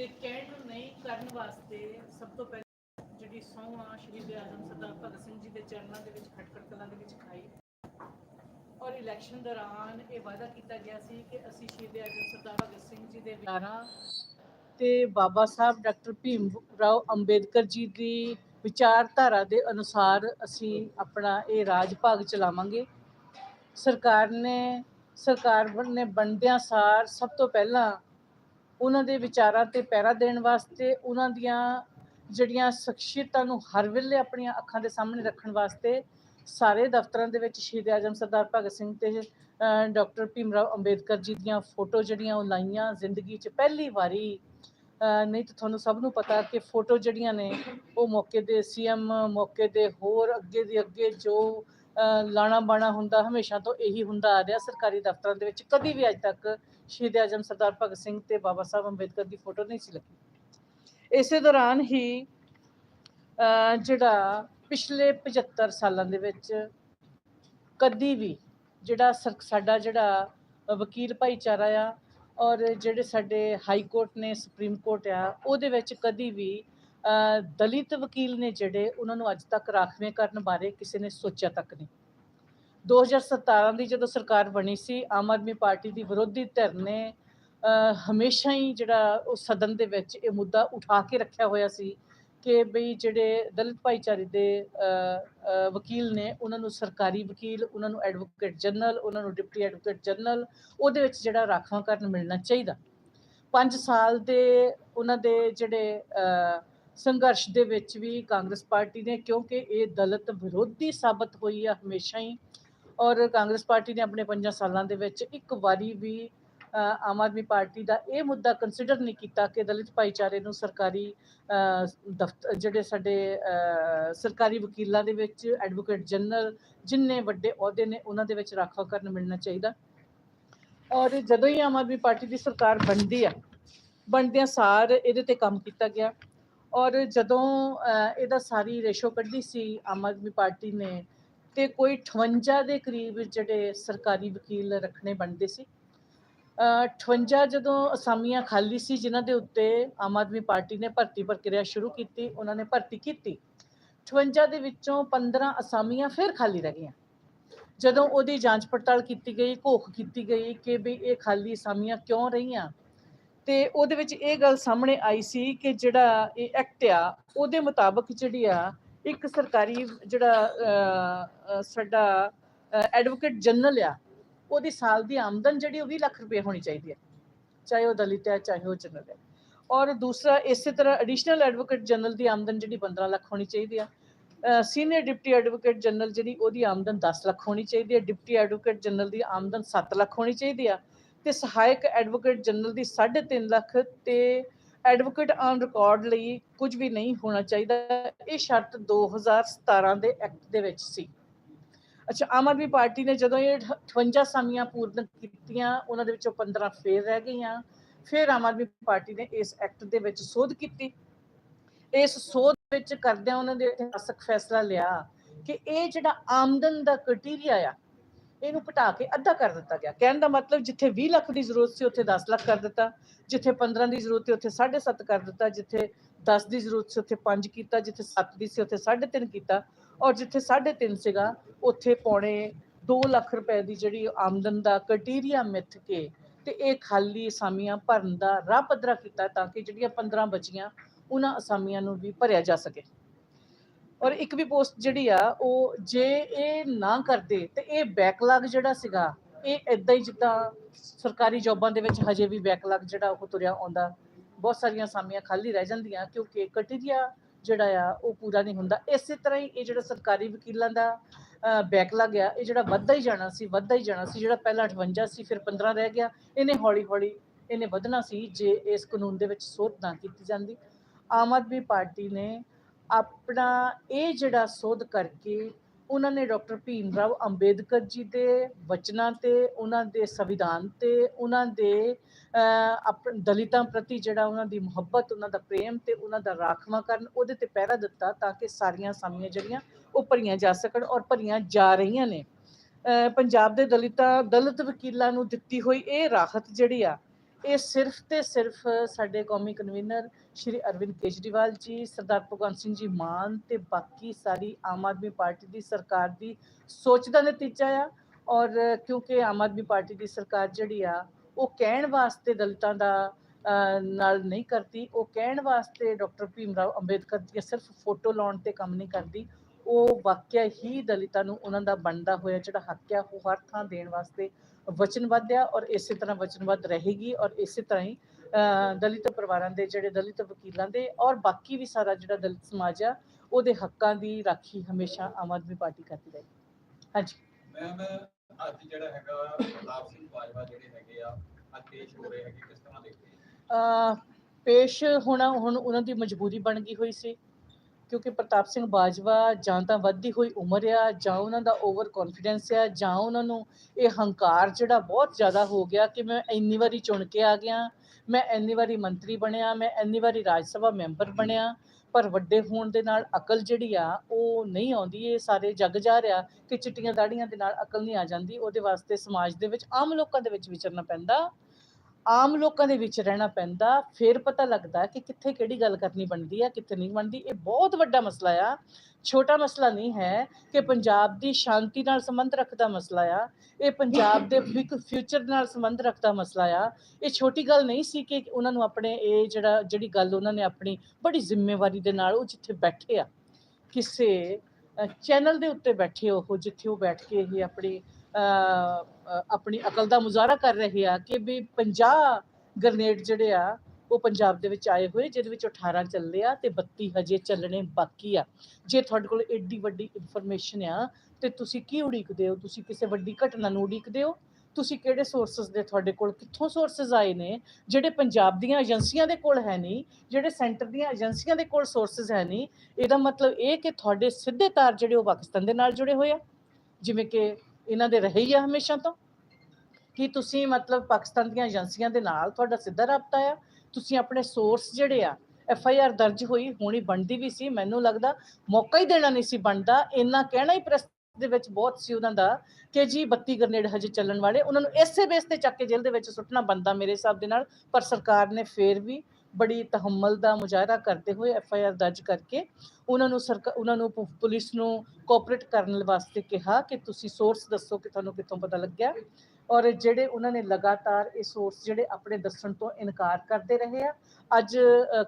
ਤੇ ਕਹਿਣ ਨੂੰ ਨਹੀਂ ਕਰਨ ਵਾਸਤੇ ਸਭ ਤੋਂ ਪਹਿਲਾਂ ਜਿਹੜੀ ਸਹੁੰ ਆ ਸ਼ਹੀਦ ਆਜ਼ਮ ਸਰਦਾਰ ਭਗਤ ਸਿੰਘ ਜੀ ਦੇ ਚਰਨਾਂ ਦੇ ਵਿੱਚ, ਖਟਕੜ ਕਲਾਂ ਦੇ ਵਿੱਚ ਖਾਈ। ਔਰ ਇਲੈਕਸ਼ਨ ਦੌਰਾਨ ਇਹ ਵਾਅਦਾ ਕੀਤਾ ਗਿਆ ਸੀ ਕਿ ਅਸੀਂ ਸ਼ਹੀਦ ਆਜ਼ਮ ਸਰਦਾਰ ਭਗਤ ਸਿੰਘ ਜੀ ਦੇ ਵਿਚਾਰਾਂ ਤੇ ਬਾਬਾ ਸਾਹਿਬ ਡਾਕਟਰ ਭੀਮ ਰਾਓ ਅੰਬੇਦਕਰ ਜੀ ਦੀ ਵਿਚਾਰਧਾਰਾ ਦੇ ਅਨੁਸਾਰ ਅਸੀਂ ਆਪਣਾ ਇਹ ਰਾਜ ਭਾਗ ਚਲਾਵਾਂਗੇ। ਸਰਕਾਰ ਨੇ ਸਰਕਾਰ ਨੇ ਬਣਦਿਆਂ ਸਾਰ ਸਭ ਤੋਂ ਪਹਿਲਾਂ ਉਹਨਾਂ ਦੇ ਵਿਚਾਰਾਂ ਤੇ ਪਹਿਰਾ ਦੇਣ ਵਾਸਤੇ, ਉਹਨਾਂ ਦੀਆਂ ਜਿਹੜੀਆਂ ਸ਼ਖਸੀਅਤਾਂ ਨੂੰ ਹਰ ਵੇਲੇ ਆਪਣੀਆਂ ਅੱਖਾਂ ਦੇ ਸਾਹਮਣੇ ਰੱਖਣ ਵਾਸਤੇ ਸਾਰੇ ਦਫ਼ਤਰਾਂ ਦੇ ਵਿੱਚ ਸ਼ਹੀਦ ਆਜ਼ਮ ਸਰਦਾਰ ਭਗਤ ਸਿੰਘ ਤੇ ਡਾਕਟਰ ਭੀਮ ਰਾਓ ਅੰਬੇਦਕਰ ਜੀ ਦੀਆਂ ਫੋਟੋ ਜਿਹੜੀਆਂ ਉਹ ਲਾਈਆਂ ਜ਼ਿੰਦਗੀ 'ਚ ਪਹਿਲੀ ਵਾਰੀ। ਨਹੀਂ ਤਾਂ ਤੁਹਾਨੂੰ ਸਭ ਨੂੰ ਪਤਾ ਕਿ ਫੋਟੋ ਜਿਹੜੀਆਂ ਨੇ ਉਹ ਮੌਕੇ ਦੇ ਸੀਐਮ, ਮੌਕੇ ਦੇ ਹੋਰ ਅੱਗੇ ਦੇ ਅੱਗੇ ਜੋ ਲਾਣਾ ਬਾਣਾ ਹੁੰਦਾ, ਹਮੇਸ਼ਾ ਤੋਂ ਇਹੀ ਹੁੰਦਾ ਆ ਰਿਹਾ ਸਰਕਾਰੀ ਦਫ਼ਤਰਾਂ ਦੇ ਵਿੱਚ। ਕਦੀ ਵੀ ਅੱਜ ਤੱਕ ਸ਼ਹੀਦ ਆਜ਼ਮ ਸਰਦਾਰ ਭਗਤ ਸਿੰਘ ਤੇ ਬਾਬਾ ਸਾਹਿਬ ਅੰਬੇਦਕਰ ਦੀ ਫੋਟੋ ਨਹੀਂ ਸੀ ਲੱਗੀ। ਇਸੇ ਦੌਰਾਨ ਹੀ ਜਿਹੜਾ ਪਿਛਲੇ 75 ਸਾਲਾਂ ਦੇ ਵਿੱਚ ਕਦੀ ਵੀ ਜਿਹੜਾ ਸਰ- ਸਾਡਾ ਜਿਹੜਾ ਵਕੀਲ ਭਾਈਚਾਰਾ ਆ ਔਰ ਜਿਹੜੇ ਸਾਡੇ ਹਾਈ ਕੋਰਟ ਨੇ, ਸੁਪਰੀਮ ਕੋਰਟ ਆ, ਉਹਦੇ ਵਿੱਚ ਕਦੀ ਵੀ ਦਲਿਤ ਵਕੀਲ ਨੇ ਜਿਹੜੇ ਉਹਨਾਂ ਨੂੰ ਅੱਜ ਤੱਕ ਰਾਖਵੇਂ ਕਰਨ ਬਾਰੇ ਕਿਸੇ ਨੇ ਸੋਚਿਆ ਤੱਕ ਨਹੀਂ। 2017 ਦੀ ਜਦੋਂ ਸਰਕਾਰ ਬਣੀ ਸੀ, ਆਮ ਆਦਮੀ ਪਾਰਟੀ ਦੀ ਵਿਰੋਧੀ ਧਿਰ ਨੇ ਹਮੇਸ਼ਾ ਹੀ ਜਿਹੜਾ ਉਹ ਸਦਨ ਦੇ ਵਿੱਚ ਇਹ ਮੁੱਦਾ ਉਠਾ ਕੇ ਰੱਖਿਆ ਹੋਇਆ ਸੀ ਕਿ ਬਈ ਜਿਹੜੇ ਦਲਿਤ ਭਾਈਚਾਰੇ ਦੇ ਵਕੀਲ ਨੇ, ਉਹਨਾਂ ਨੂੰ ਸਰਕਾਰੀ ਵਕੀਲ, ਉਹਨਾਂ ਨੂੰ ਐਡਵੋਕੇਟ ਜਨਰਲ, ਉਹਨਾਂ ਨੂੰ ਡਿਪਟੀ ਐਡਵੋਕੇਟ ਜਨਰਲ, ਉਹਦੇ ਵਿੱਚ ਜਿਹੜਾ ਰਾਖਵਾਂਕਰਨ ਮਿਲਣਾ ਚਾਹੀਦਾ। 5 ਸਾਲ ਦੇ ਉਹਨਾਂ ਦੇ ਜਿਹੜੇ ਸੰਘਰਸ਼ ਦੇ ਵਿੱਚ ਵੀ ਕਾਂਗਰਸ ਪਾਰਟੀ ਨੇ, ਕਿਉਂਕਿ ਇਹ ਦਲਿਤ ਵਿਰੋਧੀ ਸਾਬਤ ਹੋਈ ਆ ਹਮੇਸ਼ਾ ਹੀ। ਔਰ ਕਾਂਗਰਸ ਪਾਰਟੀ ਨੇ ਆਪਣੇ 5 ਸਾਲਾਂ ਦੇ ਵਿੱਚ ਇੱਕ ਵਾਰੀ ਵੀ ਆਮ ਆਦਮੀ ਪਾਰਟੀ ਦਾ ਇਹ ਮੁੱਦਾ ਕੰਸੀਡਰ ਨਹੀਂ ਕੀਤਾ ਕਿ ਦਲਿਤ ਭਾਈਚਾਰੇ ਨੂੰ ਸਰਕਾਰੀ ਦਫ਼ਤਰ, ਜਿਹੜੇ ਸਾਡੇ ਸਰਕਾਰੀ ਵਕੀਲਾਂ ਦੇ ਵਿੱਚ ਐਡਵੋਕੇਟ ਜਨਰਲ ਜਿੰਨੇ ਵੱਡੇ ਅਹੁਦੇ ਨੇ, ਉਹਨਾਂ ਦੇ ਵਿੱਚ ਰਾਖਾ ਕਰਨ ਮਿਲਣਾ ਚਾਹੀਦਾ। ਔਰ ਜਦੋਂ ਹੀ ਆਮ ਆਦਮੀ ਪਾਰਟੀ ਦੀ ਸਰਕਾਰ ਬਣਦੀ ਆ, ਬਣਦਿਆਂ ਸਾਰ ਇਹਦੇ ਤੇ ਕੰਮ ਕੀਤਾ ਗਿਆ। ਔਰ ਜਦੋਂ ਇਹਦਾ ਸਾਰੀ ਰੇਸ਼ੋ ਕੱਢੀ ਸੀ ਆਮ ਆਦਮੀ ਪਾਰਟੀ ਨੇ ਤੇ ਕੋਈ 58 ਦੇ ਕਰੀਬ ਜਿਹੜੇ ਸਰਕਾਰੀ ਵਕੀਲ ਰੱਖਣੇ ਬਣਦੇ ਸੀ ਅ, 58 ਜਦੋਂ ਅਸਾਮੀਆਂ ਖਾਲੀ ਸੀ ਜਿਨ੍ਹਾਂ ਦੇ ਉੱਤੇ ਆਮ ਆਦਮੀ ਪਾਰਟੀ ਨੇ ਭਰਤੀ ਪ੍ਰਕਿਰਿਆ ਸ਼ੁਰੂ ਕੀਤੀ ਉਹਨਾਂ ਨੇ ਭਰਤੀ ਕੀਤੀ 58 ਦੇ ਵਿੱਚੋਂ 15 ਅਸਾਮੀਆਂ ਫਿਰ ਖਾਲੀ ਰਹਿ ਗਈਆਂ। ਜਦੋਂ ਉਹਦੀ ਜਾਂਚ ਪੜਤਾਲ ਕੀਤੀ ਗਈ ਘੋਖ ਕੀਤੀ ਗਈ ਕਿ ਵੀ ਇਹ ਖਾਲੀ ਅਸਾਮੀਆਂ ਕਿਉਂ ਰਹੀਆਂ ਤੇ ਉਹਦੇ ਵਿੱਚ ਇਹ ਗੱਲ ਸਾਹਮਣੇ ਆਈ ਸੀ ਕਿ ਜਿਹੜਾ ਇਹ ਐਕਟ ਆ, ਉਹਦੇ ਮੁਤਾਬਕ ਜਿਹੜੀ ਆ, ਇੱਕ ਸਰਕਾਰੀ ਜਿਹੜਾ ਸਾਡਾ ਐਡਵੋਕੇਟ ਜਨਰਲ ਆ, ਉਹਦੀ ਸਾਲ ਦੀ ਆਮਦਨ ਜਿਹੜੀ ਉਹ 20 ਲੱਖ ਰੁਪਏ ਹੋਣੀ ਚਾਹੀਦੀ ਹੈ ਚਾਹੇ ਉਹ ਦਲਿਤ ਹੈ ਚਾਹੇ ਉਹ ਜਨਰਲ ਹੈ ਔਰ ਦੂਸਰਾ, ਇਸੇ ਤਰ੍ਹਾਂ ਐਡੀਸ਼ਨਲ ਐਡਵੋਕੇਟ ਜਨਰਲ ਦੀ ਆਮਦਨ ਜਿਹੜੀ 15 ਲੱਖ ਹੋਣੀ ਚਾਹੀਦੀ ਆ। ਸੀਨੀਅਰ ਡਿਪਟੀ ਐਡਵੋਕੇਟ ਜਨਰਲ ਜਿਹੜੀ ਉਹਦੀ ਆਮਦਨ 10 ਲੱਖ ਹੋਣੀ ਚਾਹੀਦੀ ਹੈ ਡਿਪਟੀ ਐਡਵੋਕੇਟ ਜਨਰਲ ਦੀ ਆਮਦਨ 7 ਲੱਖ ਹੋਣੀ ਚਾਹੀਦੀ ਆ। ਤੇ ਸਹਾਇਕ ਐਡਵੋਕੇਟ ਜਨਰਲ ਦੀ 3.5 ਲੱਖ ਤੇ ਐਡਵੋਕੇਟ ਔਨ ਰਿਕਾਰਡ ਲਈ ਕੁਝ ਵੀ ਨਹੀਂ ਹੋਣਾ ਚਾਹੀਦਾ। ਇਹ ਸ਼ਰਤ 2017 ਦੇ ਐਕਟ ਦੇ ਵਿੱਚ ਸੀ। ਅੱਛਾ, ਆਮ ਆਦਮੀ ਪਾਰਟੀ ਨੇ ਜਦੋਂ ਇਹ 58 ਸਾਮੀਆਂ ਪੂਰਨ ਕੀਤੀਆਂ, ਉਹਨਾਂ ਦੇ ਵਿੱਚੋਂ 15 ਫੇਰ ਰਹਿ ਗਈਆਂ। ਫਿਰ ਆਮ ਆਦਮੀ ਪਾਰਟੀ ਨੇ ਇਸ ਐਕਟ ਦੇ ਵਿੱਚ ਸੋਧ ਕੀਤੀ। ਇਸ ਸੋਧ ਵਿੱਚ ਕਰਦਿਆਂ ਉਹਨਾਂ ਦੇ ਇਤਿਹਾਸਕ ਫੈਸਲਾ ਲਿਆ ਕਿ ਇਹ ਜਿਹੜਾ ਆਮਦਨ ਦਾ ਕ੍ਰਾਈਟੇਰੀਆ ਆ ਇਹਨੂੰ ਘਟਾ ਕੇ ਅੱਧਾ ਕਰ ਦਿੱਤਾ ਗਿਆ। ਕਹਿਣ ਦਾ ਮਤਲਬ ਜਿੱਥੇ 20 ਲੱਖ ਦੀ ਜ਼ਰੂਰਤ ਸੀ, ਉੱਥੇ 10 ਲੱਖ ਕਰ ਦਿੱਤਾ। ਜਿੱਥੇ 15 ਦੀ ਜ਼ਰੂਰਤ ਸੀ, ਉੱਥੇ 7.5 ਕਰ ਦਿੱਤਾ। ਜਿੱਥੇ 10 ਦੀ ਜ਼ਰੂਰਤ ਸੀ, ਉੱਥੇ 5 ਕੀਤਾ। ਜਿੱਥੇ 7 ਦੀ ਸੀ, ਉੱਥੇ 3.5 ਕੀਤਾ। ਔਰ ਜਿੱਥੇ 3.5 ਸੀਗਾ, ਉੱਥੇ ਪੌਣੇ 2 ਲੱਖ ਰੁਪਏ ਦੀ ਜਿਹੜੀ ਆਮਦਨ ਦਾ ਕ੍ਰਾਈਟੇਰੀਆ ਮਿੱਥ ਕੇ ਤੇ ਇਹ ਖਾਲੀ ਅਸਾਮੀਆਂ ਭਰਨ ਦਾ ਰਾਹ ਪੱਧਰਾ ਕੀਤਾ ਤਾਂ ਕਿ ਜਿਹੜੀਆਂ 15 ਬਚੀਆਂ, ਉਹਨਾਂ ਅਸਾਮੀਆਂ ਨੂੰ ਵੀ ਭਰਿਆ ਜਾ ਸਕੇ। ਔਰ ਇੱਕ ਵੀ ਪੋਸਟ ਜਿਹੜੀ ਆ, ਉਹ ਜੇ ਇਹ ਨਾ ਕਰਦੇ ਤੇ ਇਹ ਬੈਕਲੌਗ ਜਿਹੜਾ ਸੀਗਾ, ਇਹ ਇਦਾਂ ਹੀ ਜਿੱਦਾਂ ਸਰਕਾਰੀ ਜੌਬਾਂ ਦੇ ਵਿੱਚ ਹਜੇ ਵੀ ਬੈਕਲੌਗ ਜਿਹੜਾ ਉਹ ਤੁਰਿਆ ਆਉਂਦਾ। ਬਹੁਤ ਸਾਰੀਆਂ ਅਸਾਮੀਆਂ ਖਾਲੀ ਰਹਿ ਜਾਂਦੀਆਂ ਕਿਉਂਕਿ ਕਟੀਰੀਆ ਜਿਹੜਾ ਆ, ਉਹ ਪੂਰਾ ਨਹੀਂ ਹੁੰਦਾ। ਇਸੇ ਤਰ੍ਹਾਂ ਹੀ ਇਹ ਜਿਹੜਾ ਸਰਕਾਰੀ ਵਕੀਲਾਂ ਦਾ ਬੈਕਲੌਗ ਆ, ਇਹ ਜਿਹੜਾ ਵੱਧਦਾ ਹੀ ਜਾਣਾ ਸੀ, ਵੱਧਦਾ ਹੀ ਜਾਣਾ ਸੀ, ਜਿਹੜਾ ਪਹਿਲਾਂ 58 ਸੀ, ਫਿਰ 15 ਰਹਿ ਗਿਆ, ਇਹਨੇ ਹੌਲੀ ਹੌਲੀ ਇਹਨੇ ਵਧਣਾ ਸੀ ਜੇ ਇਸ ਕਾਨੂੰਨ ਦੇ ਵਿੱਚ ਸੋਧ ਨਾ ਕੀਤੀ ਜਾਂਦੀ। ਆਮ ਆਦਮੀ ਪਾਰਟੀ ਨੇ ਆਪਣਾ ਇਹ ਜਿਹੜਾ ਸੋਧ ਕਰਕੇ ਉਹਨਾਂ ਨੇ ਡਾਕਟਰ ਭੀਮ ਰਾਓ ਅੰਬੇਦਕਰ ਜੀ ਦੇ ਵਚਨਾਂ ਤੇ, ਉਹਨਾਂ ਦੇ ਸੰਵਿਧਾਨ ਤੇ, ਉਹਨਾਂ ਦੇ ਆਪਣ ਦਲਿਤਾਂ ਪ੍ਰਤੀ ਜਿਹੜਾ ਉਹਨਾਂ ਦੀ ਮੁਹੱਬਤ, ਉਹਨਾਂ ਦਾ ਪ੍ਰੇਮ ਤੇ ਉਹਨਾਂ ਦਾ ਰਾਖਵਾਂਕਰਨ ਉਹਦੇ ਤੇ ਪਹਿਰਾ ਦਿੱਤਾ ਤਾਂ ਕਿ ਸਾਰੀਆਂ ਸਾਮੀਆਂ ਜਿਹੜੀਆਂ ਉਹ ਭਰੀਆਂ ਜਾ ਸਕਣ ਔਰ ਭਰੀਆਂ ਜਾ ਰਹੀਆਂ ਨੇ। ਪੰਜਾਬ ਦੇ ਦਲਿਤਾਂ, ਦਲਿਤ ਵਕੀਲਾਂ ਨੂੰ ਦਿੱਤੀ ਹੋਈ ਇਹ ਰਾਹਤ ਜਿਹੜੀ ਆ ਇਹ ਸਿਰਫ ਤੇ ਸਿਰਫ ਸਾਡੇ ਕੌਮੀ ਕਨਵੀਨਰ ਸ਼੍ਰੀ ਅਰਵਿੰਦ ਕੇਜਰੀਵਾਲ ਜੀ, ਸਰਦਾਰ ਭਗਵੰਤ ਸਿੰਘ ਜੀ ਮਾਨ ਤੇ ਬਾਕੀ ਸਾਰੀ ਆਮ ਆਦਮੀ ਪਾਰਟੀ ਦੀ ਸਰਕਾਰ ਦੀ ਸੋਚ ਦਾ ਨਤੀਜਾ ਆ। ਔਰ ਕਿਉਂਕਿ ਆਮ ਆਦਮੀ ਪਾਰਟੀ ਦੀ ਸਰਕਾਰ ਜਿਹੜੀ ਆ, ਉਹ ਕਹਿਣ ਵਾਸਤੇ ਦਲਿਤਾਂ ਦਾ ਨਾਲ ਨਹੀਂ ਕਰਦੀ। ਉਹ ਕਹਿਣ ਵਾਸਤੇ ਡਾਕਟਰ ਭੀਮ ਰਾਓ ਅੰਬੇਦਕਰ ਦੀ ਸਿਰਫ ਫੋਟੋ ਲਾਉਣ ਤੇ ਕੰਮ ਨਹੀਂ ਕਰਦੀ। ਉਹ ਵਾਕਿਆ ਹੀ ਦਲਿਤਾਂ ਨੂੰ ਉਹਨਾਂ ਦਾ ਬਣਦਾ ਹੋਇਆ ਜਿਹੜਾ ਹੱਕ ਆ, ਉਹ ਹਰ ਥਾਂ ਦੇਣ ਵਾਸਤੇ ਵਚਨਬੱਧ ਆ ਔਰ ਇਸੇ ਤਰ੍ਹਾਂ ਵਚਨਬੱਧ ਰਹੇਗੀ ਔਰ ਇਸੇ ਤਰ੍ਹਾਂ ਹੀ ਦਲਿਤ ਪਰਿਵਾਰਾਂ ਦੇ ਜਿਹੜੇ ਦਲਿਤ ਵਕੀਲਾਂ ਦੇ ਔਰ ਬਾਕੀ ਵੀ ਸਾਰਾ ਜਿਹੜਾ ਦਲਿਤ ਸਮਾਜ ਆ ਉਹਦੇ ਹੱਕਾਂ ਦੀ ਰਾਖੀ ਹਮੇਸ਼ਾ ਆਮ ਆਦਮੀ ਪਾਰਟੀ ਕਰਦੀ ਰਹੇਗੀ। ਹਾਂਜੀ। ਮੈਮ ਅੱਜ ਜਿਹੜਾ ਹੈਗਾ ਪ੍ਰਤਾਪ ਸਿੰਘ ਬਾਜਵਾ ਜਿਹੜੇ ਹੈਗੇ ਆ ਅੱਜ ਪੇਸ਼ ਹੋ ਰਹੇ ਹੈਗੇ ਕਿਸ ਤਰ੍ਹਾਂ ਦੇਖਦੇ ਅਹ ਪੇਸ਼ ਹੋਣਾ ਹੁਣ ਉਹਨਾਂ ਦੀ ਮਜਬੂਰੀ ਬਣ ਗਈ ਹੋਈ ਸੀ। ਕਿਉਂਕਿ ਪ੍ਰਤਾਪ ਸਿੰਘ ਬਾਜਵਾ ਜਾਂ ਤਾਂ ਵੱਧਦੀ ਹੋਈ ਉਮਰ ਆ ਜਾਂ ਉਹਨਾਂ ਦਾ ਓਵਰ ਕੌਨਫੀਡੈਂਸ ਆ ਜਾਂ ਉਹਨਾਂ ਨੂੰ ਇਹ ਹੰਕਾਰ ਜਿਹੜਾ ਬਹੁਤ ਜ਼ਿਆਦਾ ਹੋ ਗਿਆ ਕਿ ਮੈਂ ਇੰਨੀ ਵਾਰੀ ਚੁਣ ਕੇ ਆ ਗਿਆ ਮੈਂ ਇੰਨੀ ਵਾਰੀ ਮੰਤਰੀ ਬਣਿਆ ਮੈਂ ਇੰਨੀ ਵਾਰੀ ਰਾਜ ਸਭਾ ਮੈਂਬਰ ਬਣਿਆ ਪਰ ਵੱਡੇ ਹੋਣ ਦੇ ਨਾਲ ਅਕਲ ਜਿਹੜੀ ਆ ਉਹ ਨਹੀਂ ਆਉਂਦੀ ਇਹ ਸਾਰੇ ਜੱਗ ਜਾ ਰਿਹਾ ਕਿ ਚਿੱਟੀਆਂ ਦਾੜੀਆਂ ਦੇ ਨਾਲ ਅਕਲ ਨਹੀਂ ਆ ਜਾਂਦੀ ਉਹਦੇ ਵਾਸਤੇ ਸਮਾਜ ਦੇ ਵਿੱਚ ਆਮ ਲੋਕਾਂ ਦੇ ਵਿੱਚ ਵਿਚਰਨਾ ਪੈਂਦਾ। ਆਮ ਲੋਕਾਂ ਦੇ ਵਿੱਚ ਰਹਿਣਾ ਪੈਂਦਾ, ਫਿਰ ਪਤਾ ਲੱਗਦਾ ਕਿ ਕਿੱਥੇ ਕਿਹੜੀ ਗੱਲ ਕਰਨੀ ਬਣਦੀ ਆ, ਕਿੱਥੇ ਨਹੀਂ ਬਣਦੀ। ਇਹ ਬਹੁਤ ਵੱਡਾ ਮਸਲਾ ਆ। ਛੋਟਾ ਮਸਲਾ ਨਹੀਂ ਹੈ ਕਿ ਪੰਜਾਬ ਦੀ ਸ਼ਾਂਤੀ ਨਾਲ ਸੰਬੰਧ ਰੱਖਦਾ ਮਸਲਾ ਆ। ਇਹ ਪੰਜਾਬ ਦੇ ਇੱਕ ਫਿਊਚਰ ਨਾਲ ਸੰਬੰਧ ਰੱਖਦਾ ਮਸਲਾ ਆ। ਇਹ ਛੋਟੀ ਗੱਲ ਨਹੀਂ ਸੀ ਕਿ ਉਹਨਾਂ ਨੂੰ ਆਪਣੇ ਇਹ ਜਿਹੜਾ, ਜਿਹੜੀ ਗੱਲ ਉਹਨਾਂ ਨੇ ਆਪਣੀ ਬੜੀ ਜ਼ਿੰਮੇਵਾਰੀ ਦੇ ਨਾਲ ਉਹ ਜਿੱਥੇ ਬੈਠੇ ਆ, ਕਿਸੇ ਚੈਨਲ ਦੇ ਉੱਤੇ ਬੈਠੇ ਉਹ, ਜਿੱਥੇ ਉਹ ਬੈਠ ਕੇ ਇਹ ਆਪਣੀ ਆਪਣੀ ਅਕਲ ਦਾ ਮੁਜ਼ਾਹਰਾ ਕਰ ਰਹੇ ਆ ਕਿ ਵੀ 50 ਗ੍ਰਨੇਡ ਜਿਹੜੇ ਆ, ਉਹ ਪੰਜਾਬ ਦੇ ਵਿੱਚ ਆਏ ਹੋਏ, ਜਿਹਦੇ ਵਿੱਚ 18 ਚੱਲਦੇ ਆ ਤੇ 32 ਹਜੇ ਚੱਲਣੇ ਬਾਕੀ ਆ। ਜੇ ਤੁਹਾਡੇ ਕੋਲ ਏਡੀ ਵੱਡੀ ਇਨਫੋਰਮੇਸ਼ਨ ਆ, ਤੇ ਤੁਸੀਂ ਕੀ ਉਡੀਕਦੇ ਹੋ? ਤੁਸੀਂ ਕਿਸੇ ਵੱਡੀ ਘਟਨਾ ਨੂੰ ਉਡੀਕਦੇ ਹੋ? ਤੁਸੀਂ ਕਿਹੜੇ ਸੋਰਸਸ ਦੇ ਤੁਹਾਡੇ ਕੋਲ, ਕਿੱਥੋਂ ਸੋਰਸਸ ਆਏ ਨੇ? ਜਿਹੜੇ ਪੰਜਾਬ ਦੀਆਂ ਏਜੰਸੀਆਂ ਦੇ ਕੋਲ ਹੈ ਨਹੀਂ, ਜਿਹੜੇ ਸੈਂਟਰ ਦੀਆਂ ਏਜੰਸੀਆਂ ਦੇ ਕੋਲ ਸੋਰਸਸ ਹੈ ਨਹੀਂ, ਇਹਦਾ ਮਤਲਬ ਇਹ ਕਿ ਤੁਹਾਡੇ ਸਿੱਧੇ ਤਾਰ ਜਿਹੜੇ ਉਹ ਪਾਕਿਸਤਾਨ ਦੇ ਨਾਲ ਜੁੜੇ ਹੋਏ ਆ। ਜਿਵੇਂ ਕਿ ਇਹਨਾਂ ਦੇ ਰਹੇ ਆ ਹਮੇਸ਼ਾ ਤੋਂ? ਕਿ ਤੁਸੀਂ ਮਤਲਬ ਪਾਕਿਸਤਾਨ ਦੀਆਂ ਏਜੰਸੀਆਂ ਦੇ ਨਾਲ ਤੁਹਾਡਾ ਸਿੱਧਾ ਰਾਬਤਾ ਆ? ਤੁਸੀਂ ਆਪਣੇ ਸੋਰਸ ਜਿਹੜੇ ਆ ਐਫ ਆਈ ਆਰ ਦਰਜ ਹੋਈ, ਹੋਣੀ ਬਣਦੀ ਵੀ ਸੀ, ਮੈਨੂੰ ਲੱਗਦਾ ਮੌਕਾ ਹੀ ਦੇਣਾ ਨਹੀਂ ਸੀ ਬਣਦਾ। ਇੰਨਾ ਕਹਿਣਾ ਹੀ ਪ੍ਰੈਸ ਦੇ ਵਿੱਚ ਬਹੁਤ ਸੀ ਉਹਨਾਂ ਦਾ ਕਿ ਜੀ 32 ਗ੍ਰਨੇਡ ਹਜੇ ਚੱਲਣ ਵਾਲੇ, ਉਹਨਾਂ ਨੂੰ ਇਸੇ ਬੇਸ ਤੇ ਚੱਕ ਕੇ ਜੇਲ੍ਹ ਦੇ ਵਿੱਚ ਸੁੱਟਣਾ ਬੰਦਾ ਮੇਰੇ ਹਿਸਾਬ ਦੇ ਨਾਲ, ਪਰ ਸਰਕਾਰ ਨੇ ਫੇਰ ਵੀ ਬੜੀ ਤਹਮਲ ਦਾ ਮੁਜ਼ਾਹਰਾ ਕਰਦੇ ਹੋਏ ਐਫ ਆਈ ਆਰ ਦਰਜ ਕਰਕੇ ਉਹਨਾਂ ਨੂੰ ਸਰਕਾਰ ਉਹਨਾਂ ਨੂੰ ਪੁਲਿਸ ਨੂੰ ਕੋਆਪਰੇਟ ਕਰਨ ਵਾਸਤੇ ਕਿਹਾ ਕਿ ਤੁਸੀਂ ਸੋਰਸ ਦੱਸੋ ਕਿ ਤੁਹਾਨੂੰ ਕਿੱਥੋਂ ਪਤਾ ਲੱਗਿਆ। ਔਰ ਜਿਹੜੇ ਉਹਨਾਂ ਨੇ ਲਗਾਤਾਰ ਇਹ ਸੋਰਸ ਜਿਹੜੇ ਆਪਣੇ ਦੱਸਣ ਤੋਂ ਇਨਕਾਰ ਕਰਦੇ ਰਹੇ ਆ, ਅੱਜ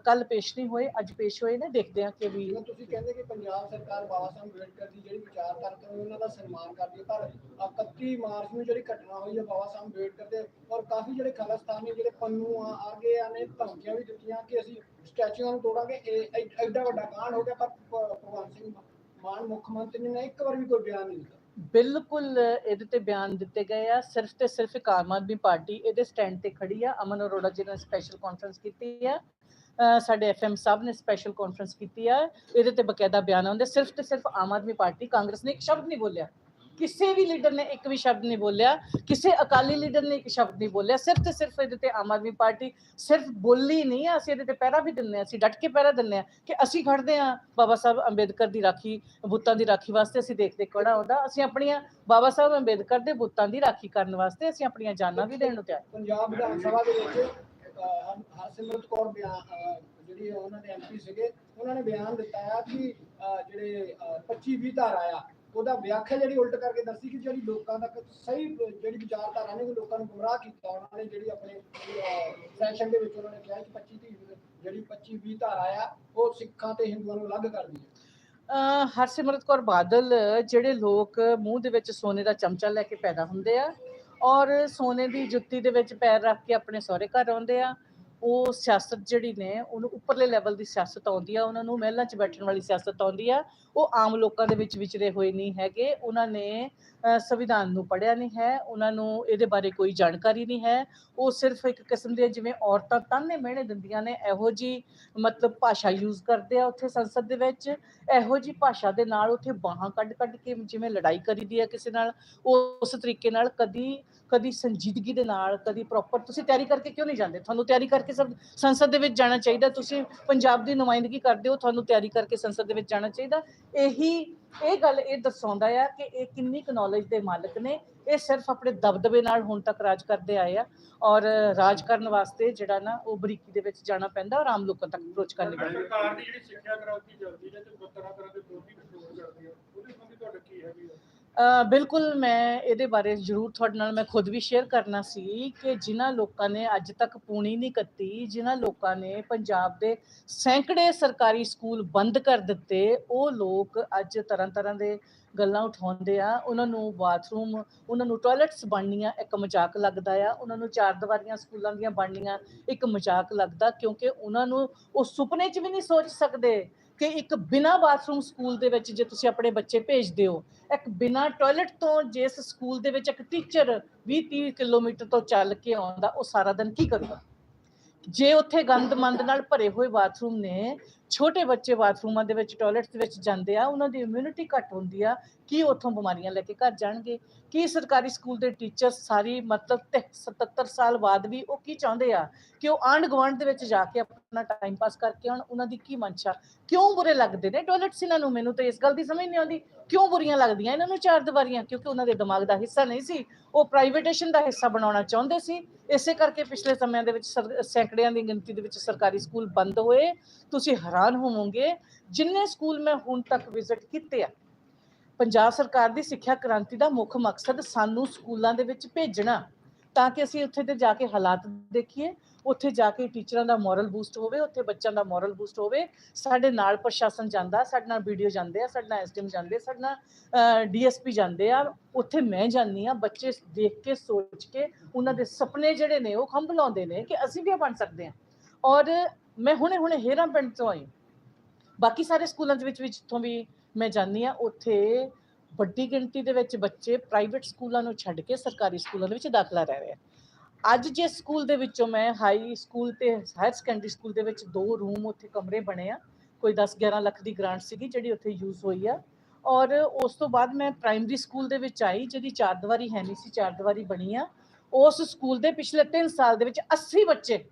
ਕੱਲ ਪੇਸ਼ ਨਹੀਂ ਹੋਏ, ਅੱਜ ਪੇਸ਼ ਹੋਏ ਨੇ, ਦੇਖਦੇ ਆ ਕਿ ਵੀ ਤੁਸੀਂ ਕਹਿੰਦੇ ਕਿ ਪੰਜਾਬ ਸਰਕਾਰ ਬਾਬਾ ਸਾਹਿਬ ਅੰਬੇਡਕਰ ਦੀ ਜਿਹੜੀ ਵਿਚਾਰਧਾਰਾ ਹੈ ਉਹਨਾਂ ਦਾ ਸਨਮਾਨ ਕਰਦੀ ਹੈ ਪਰ 31 ਮਾਰਚ ਨੂੰ ਜਿਹੜੀ ਘਟਨਾ ਹੋਈ ਹੈ ਬਾਬਾ ਸਾਹਿਬ ਅੰਬੇਡਕਰ ਦੇ, ਔਰ ਕਾਫੀ ਜਿਹੜੇ ਖਾਲਿਸਤਾਨੀ ਜਿਹੜੇ ਪੰਨੂ ਆ ਆ ਗਏ ਆ ਨੇ ਧਮਕੀਆਂ ਵੀ ਦਿੱਤੀਆਂ ਕਿ ਅਸੀਂ ਸਟੈਚੂਆਂ ਨੂੰ ਤੋੜਾਂਗੇ, ਇਹ ਐ- ਐਡਾ ਵੱਡਾ ਕਾਂਡ ਹੋ ਗਿਆ, ਪਰ ਭ- ਭਗਵੰਤ ਸਿੰਘ ਮਾਨ ਮੁੱਖ ਮੰਤਰੀ ਨੇ ਇੱਕ ਵਾਰ ਵੀ ਕੋਈ ਬਿਆਨ ਨਹੀਂ ਦਿੱਤਾ। ਬਿਲਕੁਲ ਇਹਦੇ ਤੇ ਬਿਆਨ ਦਿੱਤੇ ਗਏ ਆ। ਸਿਰਫ ਤੇ ਸਿਰਫ ਇੱਕ ਆਮ ਆਦਮੀ ਪਾਰਟੀ ਇਹਦੇ ਸਟੈਂਡ ਤੇ ਖੜੀ ਆ। ਅਮਨ ਅਰੋੜਾ ਜੀ ਨੇ ਸਪੈਸ਼ਲ ਕਾਨਫਰੰਸ ਕੀਤੀ ਆ। ਅਹ ਸਾਡੇ ਐਫਐਮ ਸਾਹਿਬ ਨੇ ਸਪੈਸ਼ਲ ਕਾਨਫਰੰਸ ਕੀਤੀ ਆ। ਇਹਦੇ ਤੇ ਬਕਾਇਦਾ ਬਿਆਨ ਆਉਂਦੇ ਸਿਰਫ ਤੇ ਸਿਰਫ ਆਮ ਆਦਮੀ ਪਾਰਟੀ ਕਾਂਗਰਸ ਨੇ ਇੱਕ ਸ਼ਬਦ ਨਹੀਂ ਬੋਲਿਆ। ਕਿਸੇ ਵੀ ਲੀਡਰ ਨੇ ਇੱਕ ਵੀ ਸ਼ਬਦ ਨਹੀਂ ਬੋਲਿਆ, ਕਿਸੇ ਅਕਾਲੀ ਲੀਡਰ ਨੇ ਇੱਕ ਸ਼ਬਦ ਨਹੀਂ ਬੋਲਿਆ, ਸਿਰਫ ਤੇ ਸਿਰਫ ਇਹਦੇ ਤੇ ਆਮ ਆਦਮੀ ਪਾਰਟੀ ਸਿਰਫ ਬੋਲੀ ਨਹੀਂ ਆ, ਅਸੀਂ ਇਹਦੇ ਤੇ ਪਹਿਰਾ ਵੀ ਦਿੰਨੇ ਆ ਅਸੀਂ ਡਟ ਕੇ ਪਹਿਰਾ ਦਿੰਨੇ ਆ ਕਿ ਅਸੀਂ ਖੜਦੇ ਆ ਬਾਬਾ ਸਾਹਿਬ ਅੰਬੇਦਕਰ ਦੀ ਰਾਖੀ, ਬੁੱਤਾਂ ਦੀ ਰਾਖੀ ਵਾਸਤੇ ਅਸੀਂ ਦੇਖਦੇ ਕਿਹੜਾ ਹੁੰਦਾ ਅਸੀਂ ਆਪਣੀਆਂ ਬਾਬਾ ਸਾਹਿਬ ਅੰਬੇਦਕਰ ਦੇ ਬੁੱਤਾਂ ਦੀ ਰਾਖੀ ਕਰਨ ਵਾਸਤੇ ਅਸੀਂ ਆਪਣੀਆਂ ਜਾਨਾਂ ਵੀ ਦੇਣ ਨੂੰ ਤਿਆਰ ਪੰਜਾਬ ਵਿਧਾਨ ਸਭਾ ਦੇ ਵਿੱਚ ਹਰਸਿਮਰਤ ਕੌਰ ਬਿਆਨ ਜਿਹੜੀ ਉਹਨਾਂ ਦੇ ਐਮਪੀ ਸੀਗੇ, ਉਹਨਾਂ ਨੇ ਬਿਆਨ ਦਿੱਤਾ ਕਿ ਜਿਹੜੇ 25 20 ਧਾਰਾ ਆ ਉਹਦਾ ਵਿਆਖਿਆ ਜਿਹੜੀ ਉਲਟ ਕਰਕੇ ਦੱਸੀ ਕਿ ਜਿਹੜੀ ਲੋਕਾਂ ਤੱਕ ਸਹੀ, ਜਿਹੜੀ ਵਿਚਾਰਧਾਰਾ ਨੇ ਉਹ ਲੋਕਾਂ ਨੂੰ ਗੁੰਮਰਾਹ ਕੀਤਾ, ਉਹਨਾਂ ਨੇ ਜਿਹੜੀ ਆਪਣੇ ਸੈਸ਼ਨ ਦੇ ਵਿੱਚ ਉਹਨਾਂ ਨੇ ਕਿਹਾ ਕਿ 25 ਧੀ ਜਿਹੜੀ 25 20 ਧਾਰਾ ਆ, ਉਹ ਸਿੱਖਾਂ ਤੇ ਹਿੰਦੂਆਂ ਨੂੰ ਅਲੱਗ ਕਰਦੀ ਹੈ। ਹਰਸਿਮਰਤ ਕੌਰ ਬਾਦਲ, ਜਿਹੜੇ ਲੋਕ ਮੂੰਹ ਦੇ ਵਿੱਚ ਸੋਨੇ ਦਾ ਚਮਚਾ ਲੈ ਕੇ ਪੈਦਾ ਹੁੰਦੇ ਆ ਔਰ ਸੋਨੇ ਦੀ ਜੁੱਤੀ ਦੇ ਵਿੱਚ ਪੈਰ ਰੱਖ ਕੇ ਆਪਣੇ ਸਹੁਰੇ ਘਰ ਆਉਂਦੇ ਆ, ਉਹ ਸਿਆਸਤ ਜਿਹੜੀ ਨੇ, ਉਹਨੂੰ ਉੱਪਰਲੇ ਲੈਵਲ ਦੀ ਸਿਆਸਤ ਆਉਂਦੀ ਆ, ਉਹਨਾਂ ਨੂੰ ਮਹਿਲਾਂ 'ਚ ਬੈਠਣ ਵਾਲੀ ਸਿਆਸਤ ਆਉਂਦੀ ਆ ਉਹ ਆਮ ਲੋਕਾਂ ਦੇ ਵਿੱਚ ਵਿਚਰੇ ਹੋਏ ਨਹੀਂ ਹੈਗੇ, ਉਹਨਾਂ ਨੇ ਸੰਵਿਧਾਨ ਨੂੰ ਪੜ੍ਹਿਆ ਨਹੀਂ ਹੈ, ਉਹਨਾਂ ਨੂੰ ਇਹਦੇ ਬਾਰੇ ਕੋਈ ਜਾਣਕਾਰੀ ਨਹੀਂ ਹੈ। ਉਹ ਸਿਰਫ ਇੱਕ ਕਿਸਮ ਦੇ ਜਿਵੇਂ ਔਰਤਾਂ ਤਾਨੇ ਮਿਹਣੇ ਦਿੰਦੀਆਂ ਨੇ, ਇਹੋ ਜੀ ਮਤਲਬ ਭਾਸ਼ਾ ਯੂਜ਼ ਕਰਦੇ ਆ ਉੱਥੇ ਸੰਸਦ ਦੇ ਵਿੱਚ, ਇਹੋ ਜੀ ਭਾਸ਼ਾ ਦੇ ਨਾਲ ਉੱਥੇ ਬਾਹਾਂ ਕੱਢ ਕੱਢ ਕੇ ਜਿਵੇਂ ਲੜਾਈ ਕਰੀਦੀ ਹੈ ਕਿਸੇ ਨਾਲ, ਉਹ ਉਸ ਤਰੀਕੇ ਨਾਲ ਕਦੀ ਕਦੀ ਸੰਜੀਦਗੀ ਦੇ ਨਾਲ, ਕਦੀ ਪ੍ਰੋਪਰ ਤੁਸੀਂ ਤਿਆਰੀ ਕਰਕੇ ਕਿਉਂ ਨਹੀਂ ਜਾਂਦੇ? ਤੁਹਾਨੂੰ ਤਿਆਰੀ ਕਰਕੇ ਸੰਸਦ ਦੇ ਵਿੱਚ ਜਾਣਾ ਚਾਹੀਦਾ, ਤੁਸੀਂ ਪੰਜਾਬ ਦੀ ਨੁਮਾਇੰਦਗੀ ਕਰਦੇ ਹੋ, ਤੁਹਾਨੂੰ ਤਿਆਰੀ ਕਰਕੇ ਸੰਸਦ ਦੇ ਵਿੱਚ ਜਾਣਾ ਚਾਹੀਦਾ। ਇਹੀ ਇਹ ਗੱਲ ਇਹ ਦਰਸਾਉਂਦਾ ਆ ਕਿ ਇਹ ਕਿੰਨੀ ਕੁ ਨੌਲੇਜ ਦੇ ਮਾਲਕ ਨੇ। ਇਹ ਸਿਰਫ ਆਪਣੇ ਦਬਦਬੇ ਨਾਲ ਹੁਣ ਤੱਕ ਰਾਜ ਕਰਦੇ ਆਏ ਆ ਔਰ ਰਾਜ ਕਰਨ ਵਾਸਤੇ ਜਿਹੜਾ ਨਾ ਉਹ ਬਰੀਕੀ ਦੇ ਵਿੱਚ ਜਾਣਾ ਪੈਂਦਾ ਔਰ ਆਮ ਲੋਕਾਂ ਤੱਕ ਅਪਰੋਚ ਕਰਨੀ ਪੈਂਦੀ। ਸਰਕਾਰ ਦੀ ਜਿਹੜੀ ਸਿੱਖਿਆ ਕ੍ਰਾਂਤੀ ਚੱਲਦੀ ਹੈ ਤੇ ਤਰ੍ਹਾਂ ਤਰ੍ਹਾਂ ਦੇ ਵਿਰੋਧੀ ਕੰਟਰੋਲ ਕਰਦੀ ਹੈ ਉਹਦੇ ਸੰਬੰਧੀ ਤੁਹਾਡਾ ਕੀ ਹੈਗੀ ਹੈ ਬਿਲਕੁਲ ਮੈਂ ਇਹਦੇ ਬਾਰੇ ਜ਼ਰੂਰ ਤੁਹਾਡੇ ਨਾਲ ਮੈਂ ਖੁਦ ਵੀ ਸ਼ੇਅਰ ਕਰਨਾ ਸੀ ਕਿ ਜਿਨ੍ਹਾਂ ਲੋਕਾਂ ਨੇ ਅੱਜ ਤੱਕ ਪੂਣੀ ਨਹੀਂ ਕੱਤੀ, ਜਿਨ੍ਹਾਂ ਲੋਕਾਂ ਨੇ ਪੰਜਾਬ ਦੇ ਸੈਂਕੜੇ ਸਰਕਾਰੀ ਸਕੂਲ ਬੰਦ ਕਰ ਦਿੱਤੇ, ਉਹ ਲੋਕ ਅੱਜ ਤਰ੍ਹਾਂ ਤਰ੍ਹਾਂ ਦੇ ਗੱਲਾਂ ਉਠਾਉਂਦੇ ਆ, ਉਹਨਾਂ ਨੂੰ ਬਾਥਰੂਮ ਉਹਨਾਂ ਨੂੰ ਟਾਇਲਟਸ ਬਣਨੀਆਂ ਇੱਕ ਮਜ਼ਾਕ ਲੱਗਦਾ ਆ, ਉਹਨਾਂ ਨੂੰ ਚਾਰ ਦੀਵਾਰੀਆਂ ਸਕੂਲਾਂ ਦੀਆਂ ਬਣਨੀਆਂ ਇੱਕ ਮਜ਼ਾਕ ਲੱਗਦਾ ਕਿਉਂਕਿ ਉਹਨਾਂ ਨੂੰ ਉਹ ਸੁਪਨੇ 'ਚ ਵੀ ਨਹੀਂ ਸੋਚ ਸਕਦੇ। ਕਿ ਇੱਕ ਬਿਨਾ ਬਾਥਰੂਮ ਸਕੂਲ ਦੇ ਵਿੱਚ ਜੇ ਤੁਸੀਂ ਆਪਣੇ ਬੱਚੇ ਭੇਜਦੇ ਹੋ, ਇੱਕ ਬਿਨਾ ਟਾਇਲਟ ਤੋਂ ਜਿਸ ਸਕੂਲ ਦੇ ਵਿੱਚ ਇੱਕ ਟੀਚਰ 20 30 ਕਿਲੋਮੀਟਰ ਤੋਂ ਚੱਲ ਕੇ ਆਉਂਦਾ, ਉਹ ਸਾਰਾ ਦਿਨ ਕੀ ਕਰੂਗਾ? ਜੇ ਉੱਥੇ ਗੰਦਮੰਦ ਨਾਲ ਭਰੇ ਹੋਏ ਬਾਥਰੂਮ ਨੇ, ਛੋਟੇ ਬੱਚੇ ਬਾਥਰੂਮਾਂ ਦੇ ਵਿੱਚ, ਟਾਇਲਟਸ ਦੇ ਵਿੱਚ ਜਾਂਦੇ ਆ, ਉਹਨਾਂ ਦੀ ਇਮਿਊਨਿਟੀ ਘੱਟ ਹੁੰਦੀ ਆ ਕੀ ਉੱਥੋਂ ਬਿਮਾਰੀਆਂ ਲੈ ਕੇ ਘਰ ਜਾਣਗੇ? ਕੀ ਸਰਕਾਰੀ ਸਕੂਲ ਦੇ ਟੀਚਰ ਸਾਰੀ ਮਤਲਬ ਤੇ 77 ਸਾਲ ਬਾਅਦ ਵੀ ਉਹ ਕੀ ਚਾਹੁੰਦੇ ਆ? ਕਿ ਉਹ ਆਂਢ ਗੁਆਂਢ ਦੇ ਵਿੱਚ ਜਾ ਕੇ ਆਪਣਾ ਟਾਈਮ ਪਾਸ ਕਰਕੇ ਆਉਣ, ਉਹਨਾਂ ਦੀ ਕੀ ਮਨਸ਼ਾ? ਕਿਉਂ ਬੁਰੇ ਲੱਗਦੇ ਨੇ ਟਾਇਲਟਸ ਇਹਨਾਂ ਨੂੰ? ਮੈਨੂੰ ਤਾਂ ਇਸ ਗੱਲ ਦੀ ਸਮਝ ਨਹੀਂ ਆਉਂਦੀ। ਕਿਉਂ ਬੁਰੀਆਂ ਲੱਗਦੀਆਂ ਇਹਨਾਂ ਨੂੰ ਚਾਰ ਦੀਵਾਰੀਆਂ? ਕਿਉਂਕਿ ਉਹਨਾਂ ਦੇ ਦਿਮਾਗ ਦਾ ਹਿੱਸਾ ਨਹੀਂ ਸੀ। ਉਹ ਪ੍ਰਾਈਵੇਟੇਸ਼ਨ ਦਾ ਹਿੱਸਾ ਬਣਾਉਣਾ ਚਾਹੁੰਦੇ ਸੀ। ਇਸੇ ਕਰਕੇ ਪਿਛਲੇ ਸਮਿਆਂ ਦੇ ਵਿੱਚ ਸਰ- ਸੈਂਕੜਿਆਂ ਦੀ ਗਿਣਤੀ ਦੇ ਵਿੱਚ ਸਰਕਾਰੀ ਸਕੂਲ ਬੰਦ ਹੋਏ। ਤੁਸੀਂ ਹੈਰਾਨ ਹੋਵੋਗੇ। ਜਿੰਨੇ ਸਕੂਲ ਮੈਂ ਹੁਣ ਤੱਕ ਵਿਜ਼ਿਟ ਕੀਤੇ ਆ ਪੰਜਾਬ ਸਰਕਾਰ ਦੀ ਸਿੱਖਿਆ ਕ੍ਰਾਂਤੀ ਦਾ ਮੁੱਖ ਮਕਸਦ ਸਾਨੂੰ ਸਕੂਲਾਂ ਦੇ ਵਿੱਚ ਭੇਜਣਾ ਤਾਂ ਕਿ ਅਸੀਂ ਉੱਥੇ ਤੇ ਜਾ ਕੇ ਹਾਲਾਤ ਦੇਖੀਏ ਉੱਥੇ ਜਾ ਕੇ ਟੀਚਰਾਂ ਦਾ ਮੋਰਲ ਬੂਸਟ ਹੋਵੇ ਉੱਥੇ ਬੱਚਿਆਂ ਦਾ ਮੋਰਲ ਬੂਸਟ ਹੋਵੇ ਸਾਡੇ ਨਾਲ ਪ੍ਰਸ਼ਾਸਨ ਜਾਂਦਾ ਸਾਡੇ ਨਾਲ ਵੀਡੀਓ ਜਾਂਦੇ ਆ ਸਾਡੇ ਨਾਲ ਐਸਡੀਐਮ ਜਾਂਦੇ ਆ, ਸਾਡੇ ਨਾਲ ਡੀਐਸਪੀ ਜਾਂਦੇ ਆ ਉੱਥੇ ਮੈਂ ਜਾਂਦੀ ਆ ਬੱਚੇ ਦੇਖ ਕੇ ਸੋਚ ਕੇ ਉਹਨਾਂ ਦੇ ਸੁਪਨੇ ਜਿਹੜੇ ਨੇ ਉਹ ਖੰਭ ਲਾਉਂਦੇ ਨੇ ਕਿ ਅਸੀਂ ਵੀ ਇਹ ਬਣ ਸਕਦੇ ਹਾਂ। ਔਰ ਮੈਂ ਹੁਣੇ ਹੁਣੇ ਹੇਰਾਂ ਪਿੰਡ ਤੋਂ ਆਈ ਬਾਕੀ ਸਾਰੇ ਸਕੂਲਾਂ ਦੇ ਵਿੱਚ ਵੀ ਜਿੱਥੋਂ ਵੀ ਮੈਂ ਜਾਂਦੀ ਆ ਉੱਥੇ ਵੱਡੀ ਗਿਣਤੀ ਦੇ ਵਿੱਚ ਬੱਚੇ ਪ੍ਰਾਈਵੇਟ ਸਕੂਲਾਂ ਨੂੰ ਛੱਡ ਕੇ ਸਰਕਾਰੀ ਸਕੂਲਾਂ ਦੇ ਵਿੱਚ ਦਾਖਲਾ ਲੈ ਰਹੇ ਆ। ਅੱਜ ਜੇ ਸਕੂਲ ਦੇ ਵਿੱਚੋਂ ਮੈਂ ਹਾਈ ਸਕੂਲ ਤੇ ਹਾਇਰ ਸੈਕੰਡਰੀ ਸਕੂਲ ਦੇ ਵਿੱਚ ਦੋ ਰੂਮ ਉੱਥੇ ਕਮਰੇ ਬਣੇ ਆ, ਕੋਈ 10 11 ਲੱਖ ਦੀ ਗ੍ਰਾਂਟ ਸੀਗੀ ਜਿਹੜੀ ਉੱਥੇ ਯੂਜ਼ ਹੋਈ ਆ। ਔਰ ਉਸ ਤੋਂ ਬਾਅਦ ਮੈਂ ਪ੍ਰਾਇਮਰੀ ਸਕੂਲ ਦੇ ਵਿੱਚ ਆਈ ਜਿਹਦੀ ਚਾਰ ਦੀਵਾਰੀ ਹੈ ਨਹੀਂ ਸੀ, ਚਾਰ ਦੀਵਾਰੀ ਬਣੀ ਆ। ਉਸ ਸਕੂਲ ਦੇ ਪਿਛਲੇ 3 ਸਾਲ ਦੇ ਵਿੱਚ 80 ਬੱਚੇ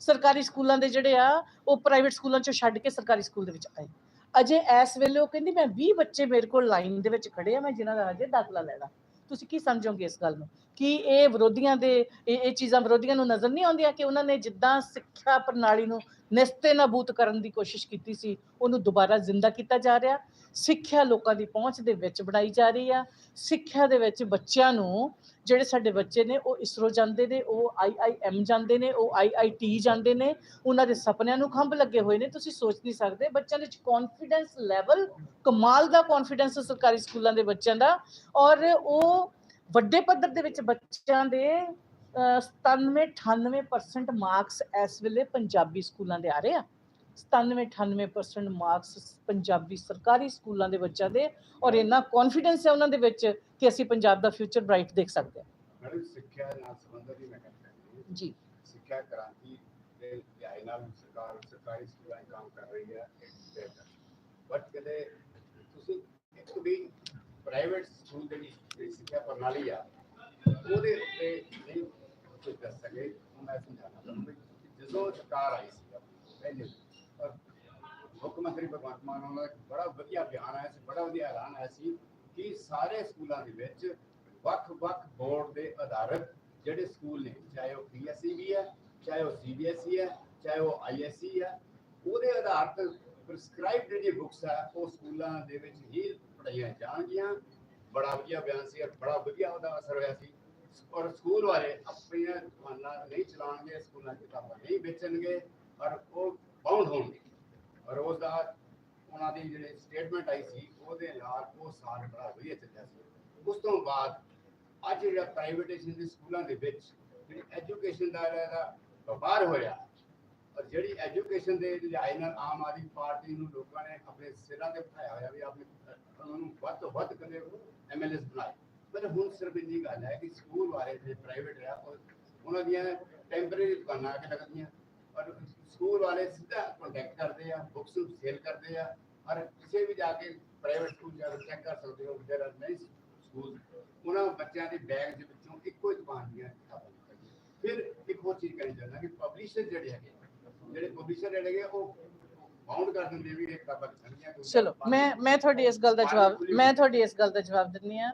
ਸਰਕਾਰੀ ਸਕੂਲਾਂ ਦੇ ਜਿਹੜੇ ਆ, ਉਹ ਪ੍ਰਾਈਵੇਟ ਸਕੂਲਾਂ ਚੋਂ ਛੱਡ ਕੇ ਸਰਕਾਰੀ ਸਕੂਲ ਦੇ ਵਿੱਚ ਆਏ। ਅਜੇ ਇਸ ਵੇਲੇ ਉਹ ਕਹਿੰਦੀ, ਮੈਂ 20 ਬੱਚੇ ਮੇਰੇ ਕੋਲ ਲਾਈਨ ਦੇ ਵਿੱਚ ਖੜੇ ਆ, ਮੈਂ ਜਿਨ੍ਹਾਂ ਦਾ ਅਜੇ ਦਾਖਲਾ ਲੈਣਾ। ਤੁਸੀਂ ਕੀ ਸਮਝੋਗੇ ਇਸ ਗੱਲ ਨੂੰ? ਕਿ ਇਹ ਵਿਰੋਧੀਆਂ ਦੇ, ਇਹ ਇਹ ਚੀਜ਼ਾਂ ਵਿਰੋਧੀਆਂ ਨੂੰ ਨਜ਼ਰ ਨਹੀਂ ਆਉਂਦੀਆਂ ਕਿ ਉਹਨਾਂ ਨੇ ਜਿੱਦਾਂ ਸਿੱਖਿਆ ਪ੍ਰਣਾਲੀ ਨੂੰ ਨਿਸਤੇ ਨਾਬੂਦ ਕਰਨ ਦੀ ਕੋਸ਼ਿਸ਼ ਕੀਤੀ ਸੀ, ਉਹਨੂੰ ਦੁਬਾਰਾ ਜ਼ਿੰਦਾ ਕੀਤਾ ਜਾ ਰਿਹਾ। ਸਿੱਖਿਆ ਲੋਕਾਂ ਦੀ ਪਹੁੰਚ ਦੇ ਵਿੱਚ ਬਣਾਈ ਜਾ ਰਹੀ ਆ। ਸਿੱਖਿਆ ਦੇ ਵਿੱਚ ਬੱਚਿਆਂ ਨੂੰ ਜਿਹੜੇ ਸਾਡੇ ਬੱਚੇ ਨੇ, ਉਹ ਇਸਰੋ ਜਾਂਦੇ ਨੇ, ਉਹ ਆਈਆਈਐਮ ਜਾਂਦੇ ਨੇ, ਉਹ ਆਈਆਈਟੀ ਜਾਂਦੇ ਨੇ, ਉਹਨਾਂ ਦੇ ਸੁਪਨਿਆਂ ਨੂੰ ਖੰਭ ਲੱਗੇ ਹੋਏ ਨੇ। ਤੁਸੀਂ ਸੋਚ ਨਹੀਂ ਸਕਦੇ, ਬੱਚਿਆਂ ਦੇ ਵਿੱਚ ਕੌਨਫੀਡੈਂਸ ਲੈਵਲ ਕਮਾਲ ਦਾ ਕੌਨਫੀਡੈਂਸ ਸਰਕਾਰੀ ਸਕੂਲਾਂ ਦੇ ਬੱਚਿਆਂ ਦਾ ਔਰ ਉਹ ਵੱਡੇ ਪੱਧਰ ਦੇ ਵਿੱਚ ਬੱਚਿਆਂ ਦੇ 97 98% ਮਾਰਕਸ ਇਸ ਵੇਲੇ ਪੰਜਾਬੀ ਸਕੂਲਾਂ ਦੇ ਆ ਰਹੇ ਆ। 97 98% ਮਾਰਕਸ ਪੰਜਾਬੀ ਸਰਕਾਰੀ ਸਕੂਲਾਂ ਦੇ ਬੱਚਿਆਂ ਦੇ ਔਰ ਇੰਨਾ ਕੌਨਫੀਡੈਂਸ ਹੈ ਉਹਨਾਂ ਦੇ ਵਿੱਚ ਕਿ ਅਸੀਂ ਪੰਜਾਬ ਦਾ ਫਿਊਚਰ ਬ੍ਰਾਈਟ ਦੇਖ ਸਕਦੇ ਹਾਂ। ਮੈਡਮ ਸਿੱਖਿਆ ਨਾਲ ਸੰਬੰਧਿਤ ਹੀ ਮੈਂ ਹੈ ਜੀ। ਸਿੱਖਿਆ ਕ੍ਰਾਂਤੀ ਦੇ ਧਿਆਨ ਨਾਲ ਸਰਕਾਰ ਸਰਕਾਰੀ ਸਕੂਲਾਂ ਕੰਮ ਕਰ ਰਹੀ ਹੈ ਬਟ ਕਦੇ ਤੁਸੀਂ ਇੱਕ ਵੀ ਪ੍ਰਾਈਵੇਟ ਸਕੂਲ ਦੇ ਵਿੱਚ ਜਿਹੜੀ ਸਿੱਖਿਆ ਪ੍ਰਣਾਲੀ ਆ। ਉਹਦੇ ਉੱਤੇ ਨਹੀਂ ਕੁਝ ਦੱਸ ਸਕੇ ਮੈਂ ਸਮਝਾਉਣਾ ਚਾਹੁੰਦਾ ਜਦੋਂ ਸਰਕਾਰ ਆਈ ਸੀ ਪਹਿਲੇ, ਔਰ ਮੁੱਖ ਮੰਤਰੀ ਭਗਵੰਤ ਮਾਨ ਉਹਨਾਂ ਦਾ ਬੜਾ ਵਧੀਆ ਬਿਆਨ ਆਇਆ ਸੀ, ਬੜਾ ਵਧੀਆ ਐਲਾਨ ਆਇਆ ਸੀ ਕਿ ਸਾਰੇ ਸਕੂਲਾਂ ਦੇ ਵਿੱਚ ਵੱਖ-ਵੱਖ ਬੋਰਡ ਦੇ ਆਧਾਰਿਤ ਜਿਹੜੇ ਸਕੂਲ ਨੇ, ਚਾਹੇ ਉਹ ਪੀਐਸਸੀ ਵੀ ਹੈ, ਚਾਹੇ ਉਹ ਸੀਬੀਐਸਈ ਹੈ, ਚਾਹੇ ਉਹ ਆਈਐਸਸੀ ਹੈ, ਉਹਦੇ ਆਧਾਰ ਤੇ ਪ੍ਰਸਕ੍ਰਾਈਬਡ ਜਿਹੜੀ ਬੁੱਕਸ ਆ, ਉਹ ਸਕੂਲਾਂ ਦੇ ਵਿੱਚ ਹੀ ਪੜ੍ਹਾਈਆਂ ਜਾਣਗੀਆਂ। ਬੜਾ ਵਧੀਆ ਬਿਆਨ ਸੀ ਔਰ ਬੜਾ ਵਧੀਆ ਉਹਦਾ ਅਸਰ ਹੋਇਆ ਸੀ। ਔਰ ਸਕੂਲ ਵਾਲੇ ਆਪਣੀਆਂ ਦੁਕਾਨਾਂ ਨਹੀਂ ਚਲਾਉਣਗੇ, ਸਕੂਲਾਂ 'ਚ ਕਿਤਾਬਾਂ ਨਹੀਂ ਵੇਚਣਗੇ ਔਰ ਉਹ ਬਾਉਂਡ ਹੋਣਗੇ। ਔਰ ਉਸ ਦਾ ਉਹਨਾਂ ਦੀ ਜਿਹੜੀ ਸਟੇਟਮੈਂਟ ਆਈ ਸੀ, ਉਹਦੇ ਨਾਲ ਉਹ ਸਾਲ ਬੜਾ ਵਧੀਆ ਚੱਲਿਆ ਸੀ। ਉਸ ਤੋਂ ਬਾਅਦ ਅੱਜ ਜਿਹੜਾ ਪ੍ਰਾਈਵੇਟੇਸ਼ਨ ਦੇ ਸਕੂਲਾਂ ਦੇ ਵਿੱਚ ਜਿਹੜੀ ਐਜੂਕੇਸ਼ਨ ਦਾ ਜਿਹੜਾ ਵਪਾਰ ਹੋਇਆ, ਔਰ ਜਿਹੜੀ ਐਜੂਕੇਸ਼ਨ ਦੇ ਲਿਹਾਜ਼ ਨਾਲ ਆਮ ਆਦਮੀ ਪਾਰਟੀ ਨੂੰ ਲੋਕਾਂ ਨੇ ਆਪਣੇ ਸਿਰਾਂ ਤੇ ਬਿਠਾਇਆ ਹੋਇਆ ਵੀ ਆਪਣੇ, ਉਹਨਾਂ ਨੂੰ ਵੱਧ ਤੋਂ ਵੱਧ ਕਦੇ ਐਮਐਲਏਸ ਬਣਾਏ ਪਰ ਹੁਣ ਸਿਰਫ ਇੰਨੀ ਗੱਲ ਹੈ ਕਿ ਸਕੂਲ ਵਾਲੇ ਜਿਹੜੇ ਪ੍ਰਾਈਵੇਟ ਆ ਉਹਨਾਂ ਦੀਆਂ ਟੈਂਪਰੇਰੀ ਦੁਕਾਨਾਂ ਆ ਕੇ ਲੱਗਦੀਆਂ। ਔਰ ਸਕੂਲ ਵਾਲੇ ਸਿੱਧਾ ਕੰਟੈਕਟ ਕਰਦੇ ਆ ਬੁੱਕਸ ਨੂੰ ਸੇਲ ਕਰਦੇ ਆ। ਔਰ ਕਿਸੇ ਵੀ ਜਾ ਕੇ ਪ੍ਰਾਈਵੇਟ ਸਕੂਲ ਜਾ ਕੇ ਚੈੱਕ ਕਰ ਸਕਦੇ ਹੋ, ਜਿਹੜਾ ਨਹੀਂ ਸਕੂਲ। ਉਹਨਾਂ ਬੱਚਿਆਂ ਦੇ ਬੈਗ ਦੇ ਵਿੱਚੋਂ ਇੱਕੋ ਹੀ ਦੁਕਾਨ ਦੀਆਂ ਕਿਤਾਬਾਂ ਫਿਰ ਇੱਕ ਹੋਰ ਚੀਜ਼ ਕਰੀ ਜਾਂਦਾ ਕਿ ਪਬਲਿਸ਼ਰ ਜਿਹੜੇ ਹੈਗੇ, ਜਿਹੜੇ ਪਬਲਿਸ਼ਰ ਜਿਹੜੇ ਹੈਗੇ, ਉਹ ਬਾਉਂਡ ਕਰ ਦਿੰਦੇ ਵੀ ਇਹ ਕਿਤਾਬਾਂ ਲਿਖਣਗੀਆਂ ਕਿਉਂਕਿ ਚਲੋ ਮੈਂ ਮੈਂ ਤੁਹਾਡੀ ਇਸ ਗੱਲ ਦਾ ਜਵਾਬ ਮੈਂ ਤੁਹਾਡੀ ਇਸ ਗੱਲ ਦਾ ਜਵਾਬ ਦਿੰਨੀ ਆ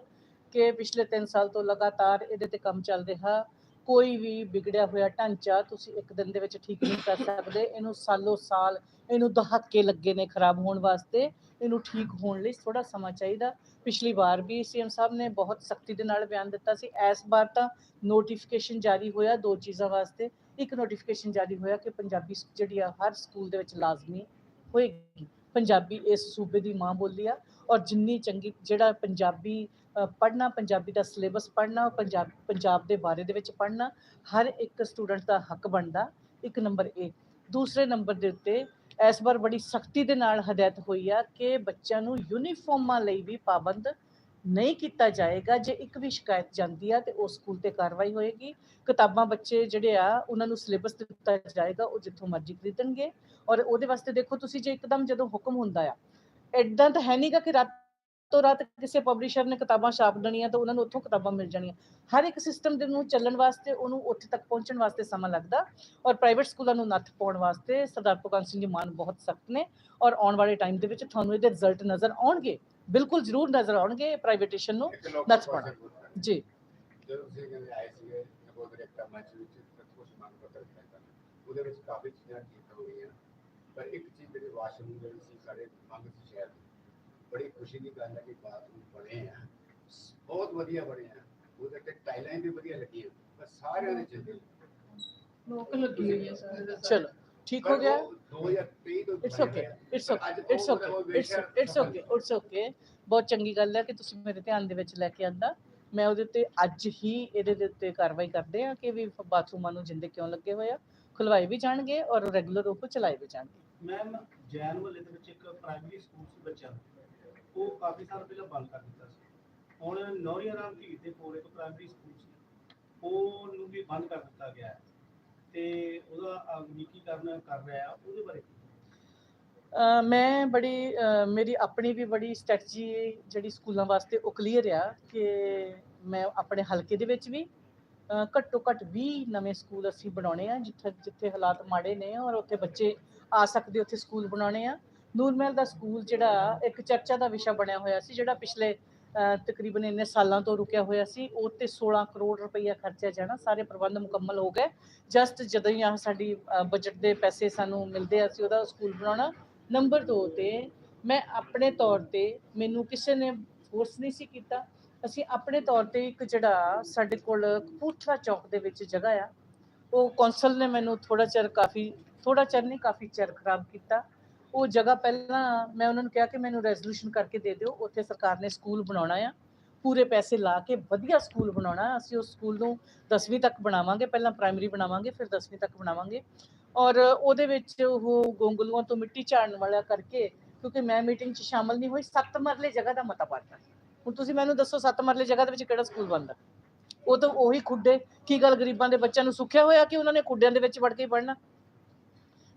ਕਿ ਪਿਛਲੇ 3 ਸਾਲ ਤੋਂ ਲਗਾਤਾਰ ਇਹਦੇ ਤੇ ਕੰਮ ਚੱਲ ਰਿਹਾ। ਕੋਈ ਵੀ ਵਿਗੜਿਆ ਹੋਇਆ ਢਾਂਚਾ ਤੁਸੀਂ ਇੱਕ ਦਿਨ ਦੇ ਵਿੱਚ ਠੀਕ ਨਹੀਂ ਕਰ ਸਕਦੇ। ਇਹਨੂੰ ਸਾਲੋ ਸਾਲ ਇਹਨੂੰ ਦਹਾਕੇ ਲੱਗੇ ਨੇ ਖਰਾਬ ਹੋਣ ਵਾਸਤੇ। ਇਹਨੂੰ ਠੀਕ ਹੋਣ ਲਈ ਥੋੜਾ ਸਮਾਂ ਚਾਹੀਦਾ। ਪਿਛਲੀ ਵਾਰ ਵੀ ਸੀਐਮ ਸਾਹਿਬ ਨੇ ਬਹੁਤ ਸਖਤੀ ਦੇ ਨਾਲ ਬਿਆਨ ਦਿੱਤਾ ਸੀ। ਇਸ ਵਾਰ ਤਾਂ ਨੋਟੀਫਿਕੇਸ਼ਨ ਜਾਰੀ ਹੋਇਆ ਦੋ ਚੀਜ਼ਾਂ ਵਾਸਤੇ। ਇੱਕ ਨੋਟੀਫਿਕੇਸ਼ਨ ਜਾਰੀ ਹੋਇਆ ਕਿ ਪੰਜਾਬੀ ਜਿਹੜੀ ਆ ਹਰ ਸਕੂਲ ਦੇ ਵਿੱਚ ਲਾਜ਼ਮੀ ਹੋਏਗੀ। ਪੰਜਾਬੀ ਇਸ ਸੂਬੇ ਦੀ ਮਾਂ ਬੋਲੀ ਆ ਔਰ ਜਿੰਨੀ ਚੰਗੀ ਜਿਹੜਾ ਪੰਜਾਬੀ ਪੜ੍ਹਨਾ, ਪੰਜਾਬੀ ਦਾ ਸਿਲੇਬਸ ਪੜ੍ਹਨਾ ਪੰਜਾਬ ਪੰਜਾਬ ਦੇ ਬਾਰੇ ਦੇ ਵਿੱਚ ਪੜ੍ਹਨਾ, ਹਰ ਇੱਕ ਸਟੂਡੈਂਟ ਦਾ ਹੱਕ ਬਣਦਾ, ਇੱਕ ਨੰਬਰ ਇਹ ਦੂਸਰੇ ਨੰਬਰ ਦੇ ਉੱਤੇ ਇਸ ਵਾਰ ਬੜੀ ਸਖਤੀ ਦੇ ਨਾਲ ਹਦਾਇਤ ਹੋਈ ਆ ਕਿ ਬੱਚਿਆਂ ਨੂੰ ਯੂਨੀਫਾਰਮਾਂ ਲਈ ਵੀ ਪਾਬੰਦ ਨਹੀਂ ਕੀਤਾ ਜਾਏਗਾ, ਜੇ ਇੱਕ ਵੀ ਸ਼ਿਕਾਇਤ ਜਾਂਦੀ ਆ ਤੇ ਉਸ ਸਕੂਲ ਤੇ ਕਾਰਵਾਈ ਹੋਏਗੀ। ਕਿਤਾਬਾਂ ਬੱਚੇ ਜਿਹੜੇ ਆ, ਉਹਨਾਂ ਨੂੰ ਸਿਲੇਬਸ ਦਿੱਤਾ ਜਾਏਗਾ, ਉਹ ਜਿੱਥੋਂ ਮਰਜ਼ੀ ਖਰੀਦਣਗੇ। ਔਰ ਉਹਦੇ ਵਾਸਤੇ ਦੇਖੋ ਤੁਸੀਂ ਜੇ ਇੱਕਦਮ ਜਦੋਂ ਹੁਕਮ ਹੁੰਦਾ ਆ ਐਦਾਂ ਤਾਂ ਹੈ ਨਹੀਂਗਾ ਕਿ ਰਾਤੋਂ ਰਾਤ ਕਿਸੇ ਪਬਲਿਸ਼ਰ ਨੇ ਕਿਤਾਬਾਂ ਛਾਪ ਦੇਣੀਆਂ ਤਾਂ ਉਹਨਾਂ ਨੂੰ ਉੱਥੋਂ ਕਿਤਾਬਾਂ ਮਿਲ ਜਾਣੀਆਂ। ਹਰ ਇੱਕ ਸਿਸਟਮ ਦੇ ਨੂੰ ਚੱਲਣ ਵਾਸਤੇ, ਉਹਨੂੰ ਉੱਥੇ ਤੱਕ ਪਹੁੰਚਣ ਵਾਸਤੇ ਸਮਾਂ ਲੱਗਦਾ। ਔਰ ਪ੍ਰਾਈਵੇਟ ਸਕੂਲਾਂ ਨੂੰ ਨੱਥ ਪਾਉਣ ਵਾਸਤੇ ਸਰਦਾਰ ਭਗਵੰਤ ਸਿੰਘ ਜੀ ਮਾਨ ਬਹੁਤ ਸਖਤ ਨੇ। ਔਰ ਆਉਣ ਵਾਲੇ ਟਾਈਮ ਦੇ ਵਿੱਚ ਤੁਹਾਨੂੰ ਇਹਦੇ ਰਿਜ਼ਲਟ ਨਜ਼ਰ ਆਉਣਗੇ। ਬਿਲਕੁਲ ਜ਼ਰੂਰ ਨਜ਼ਰ ਆਉਣਗੇ ਪ੍ਰਾਈਵੇਟੇਸ਼ਨ ਨੂੰ ਇੱਕ ਲੋਕ ਨੱਥ ਪਾਉਣਾ। ਜੀ ਜਦੋਂ ਤੁਸੀਂ ਕਹਿੰਦੇ ਆਏ ਸੀਗੇ ਨਵੋਦਰ ਇੱਕ ਮੰਚ ਵਿੱਚ ਕੁਝ ਮੰਗ ਪੱਤਰ ਦਿੱਤਾ ਉਹਦੇ ਵਿੱਚ ਕਾਫੀ ਚੀਜ਼ਾਂ ਠੀਕ ਹੋ ਗਈਆਂ ਪਰ ਇੱਕ ਚੀਜ਼ ਜਿਹੜੀ ਵਾਸ਼ਰੂਮ ਜਿਹੜੀ ਸੀ ਸਾਡੇ ਮੰਗ ਸੀ ਸ਼ਹਿਰ ਦੀ ਬੜੀ ਖੁਸ਼ੀ ਦੀ ਗੱਲ ਹੈ ਕਿ ਬਾਥਰੂਮ ਬਣੇ ਆ ਬਹੁਤ ਵਧੀਆ ਬਣੇ ਆ ਉਹਦੇ ਤੇ ਟਾਈਲਾਂ ਵੀ ਵਧੀਆ ਲੱਗੀਆਂ ਪਰ ਸਾਰਿਆਂ ਦੇ ਚੱਲੇ ਲੋਕ ਲੱਗੀ ਹੋਈ ਹੈ ਚਲੋ ਠੀਕ ਹੋ ਗਿਆ? 2023 ਤੋਂ it's okay it's okay it's okay it's okay it's okay ਬਹੁਤ ਚੰਗੀ ਗੱਲ ਹੈ ਕਿ ਤੁਸੀਂ ਮੇਰੇ ਧਿਆਨ ਦੇ ਵਿੱਚ ਲੈ ਕੇ ਆਂਦਾ। ਮੈਂ ਉਹਦੇ ਉੱਤੇ ਅੱਜ ਹੀ ਇਹਦੇ ਦੇ ਉੱਤੇ ਕਾਰਵਾਈ ਕਰਦੇ ਆ ਕਿ ਵੀ ਬਾਥਰੂਮਾਂ ਨੂੰ ਜਿੰਦੇ ਕਿਉਂ ਲੱਗੇ ਹੋਏ ਆ। ਖੁਲਵਾਏ ਵੀ ਜਾਣਗੇ ਔਰ ਰੈਗੂਲਰ ਉਹ ਚਲਾਏ ਵੀ ਜਾਣਗੇ। ਮੈਮ ਜੈਨ ਮਹੱਲੇ ਦੇ ਵਿੱਚ ਇੱਕ ਪ੍ਰਾਇਮਰੀ ਸਕੂਲ ਸੀ ਬੱਚਿਆਂ ਦਾ। ਉਹ ਕਾਫੀ ਸਾਲ ਪਹਿਲਾਂ ਬੰਦ ਕਰ ਦਿੱਤਾ ਸੀ। ਹੁਣ ਨੌਰੀਆ ਰਾਮ ਢੀਡ ਦੇ ਕੋਲ ਇੱਕ ਪ੍ਰਾਇਮਰੀ ਸਕੂਲ ਸੀ। ਉਹ ਨੂੰ ਵੀ ਬੰਦ ਕਰ ਦਿੱਤਾ ਗਿਆ ਹੈ। ਤੇ ਉਹਦਾ ਅਗਨੀਕੀਕਰਨ ਕਰ ਰਿਹਾ ਆ, ਉਹਦੇ ਬਾਰੇ ਮੈਂ ਬੜੀ ਮੇਰੀ ਆਪਣੀ ਵੀ ਬੜੀ ਸਟ੍ਰੈਟਜੀ ਜਿਹੜੀ ਸਕੂਲਾਂ ਵਾਸਤੇ ਉਹ ਕਲੀਅਰ ਆ ਕਿ ਮੈਂ ਆਪਣੇ ਹਲਕੇ ਦੇ ਵਿੱਚ ਵੀ ਘੱਟੋ ਘੱਟ 20 ਨਵੇਂ ਸਕੂਲ ਅਸੀਂ ਬਣਾਉਣੇ ਆ, ਜਿੱਥੇ ਜਿੱਥੇ ਹਾਲਾਤ ਮਾੜੇ ਨੇ ਔਰ ਉੱਥੇ ਬੱਚੇ ਆ ਸਕਦੇ, ਉੱਥੇ ਸਕੂਲ ਬਣਾਉਣੇ ਆ। ਨੂਰਮਹਿਲ ਦਾ ਸਕੂਲ ਜਿਹੜਾ ਇੱਕ ਚਰਚਾ ਦਾ ਵਿਸ਼ਾ ਬਣਿਆ ਹੋਇਆ ਸੀ, ਜਿਹੜਾ ਪਿਛਲੇ ਤਕਰੀਬਨ ਇੰਨੇ ਸਾਲਾਂ ਤੋਂ ਰੁਕਿਆ ਹੋਇਆ ਸੀ। ਉਹ ਤੇ 16 ਕਰੋੜ ਰੁਪਈਆ ਖਰਚਿਆ ਜਾਣਾ, ਸਾਰੇ ਪ੍ਰਬੰਧ ਮੁਕੰਮਲ ਹੋ ਗਏ। ਜਸਟ ਜਦੋਂ ਹੀ ਆਹ ਸਾਡੀ ਬਜਟ ਦੇ ਪੈਸੇ ਸਾਨੂੰ ਮਿਲਦੇ ਆ, ਅਸੀਂ ਉਹਦਾ ਸਕੂਲ ਬਣਾਉਣਾ। ਨੰਬਰ 2 ਤੇ ਮੈਂ ਆਪਣੇ ਤੌਰ ਤੇ ਮੈਨੂੰ ਕਿਸੇ ਨੇ ਫੋਰਸ ਨਹੀਂ ਸੀ ਕੀਤਾ। ਅਸੀਂ ਆਪਣੇ ਤੌਰ ਤੇ ਇੱਕ ਜਿਹੜਾ ਸਾਡੇ ਕੋਲ ਕਪੂਰਥਲਾ ਚੌਕ ਦੇ ਵਿੱਚ ਜਗ੍ਹਾ ਆ। ਉਹ ਕੌਂਸਲ ਨੇ ਮੈਨੂੰ ਥੋੜਾ ਚਿਰ ਕਾਫੀ ਥੋੜਾ ਚਿਰ ਨਹੀਂ, ਕਾਫੀ ਚਿਰ ਖਰਾਬ ਕੀਤਾ। ਉਹ ਜਗ੍ਹਾ ਪਹਿਲਾਂ ਮੈਂ ਉਹਨਾਂ ਨੂੰ ਕਿਹਾ ਕਿ ਮੈਨੂੰ ਰੈਜ਼ੋਲੂਸ਼ਨ ਕਰਕੇ ਦੇ ਦਿਓ, ਉੱਥੇ ਸਰਕਾਰ ਨੇ ਸਕੂਲ ਬਣਾਉਣਾ ਆ। ਪੂਰੇ ਪੈਸੇ ਲਾ ਕੇ ਵਧੀਆ ਸਕੂਲ ਬਣਾਉਣਾ, ਅਸੀਂ ਉਸ ਸਕੂਲ ਨੂੰ 10ਵੀਂ ਤੱਕ ਬਣਾਵਾਂਗੇ, ਪਹਿਲਾਂ ਪ੍ਰਾਇਮਰੀ ਬਣਾਵਾਂਗੇ, ਫਿਰ 10ਵੀਂ ਤੱਕ ਬਣਾਵਾਂਗੇ। ਔਰ ਉਹਦੇ ਵਿੱਚ ਉਹ ਗੋਂਗਲੂਆਂ ਤੋਂ ਮਿੱਟੀ ਝਾੜਨ ਵਾਲਾ ਕਰਕੇ, ਕਿਉਂਕਿ ਮੈਂ ਮੀਟਿੰਗ 'ਚ ਸ਼ਾਮਲ ਨਹੀਂ ਹੋਈ, ਸੱਤ ਮਰਲੇ ਜਗ੍ਹਾ ਦਾ ਮਤਾ ਪਾਤਾ ਹੁਣ ਤੁਸੀਂ ਮੈਨੂੰ ਦੱਸੋ ਸੱਤ ਮਰਲੇ ਜਗ੍ਹਾ ਦੇ ਵਿੱਚ ਕਿਹੜਾ ਸਕੂਲ ਬਣਦਾ? ਉਹ ਤਾਂ ਉਹੀ ਖੁੱਡੇ, ਕੀ ਗੱਲ ਗਰੀਬਾਂ ਦੇ ਬੱਚਿਆਂ ਨੂੰ ਸੁੱਖਿਆ ਹੋਇਆ ਕਿ ਉਹਨਾਂ ਨੇ ਖੁੱਡਿਆਂ ਦੇ ਵਿੱਚ ਵੜ ਕੇ ਹੀ ਪੜ੍ਹਨਾ?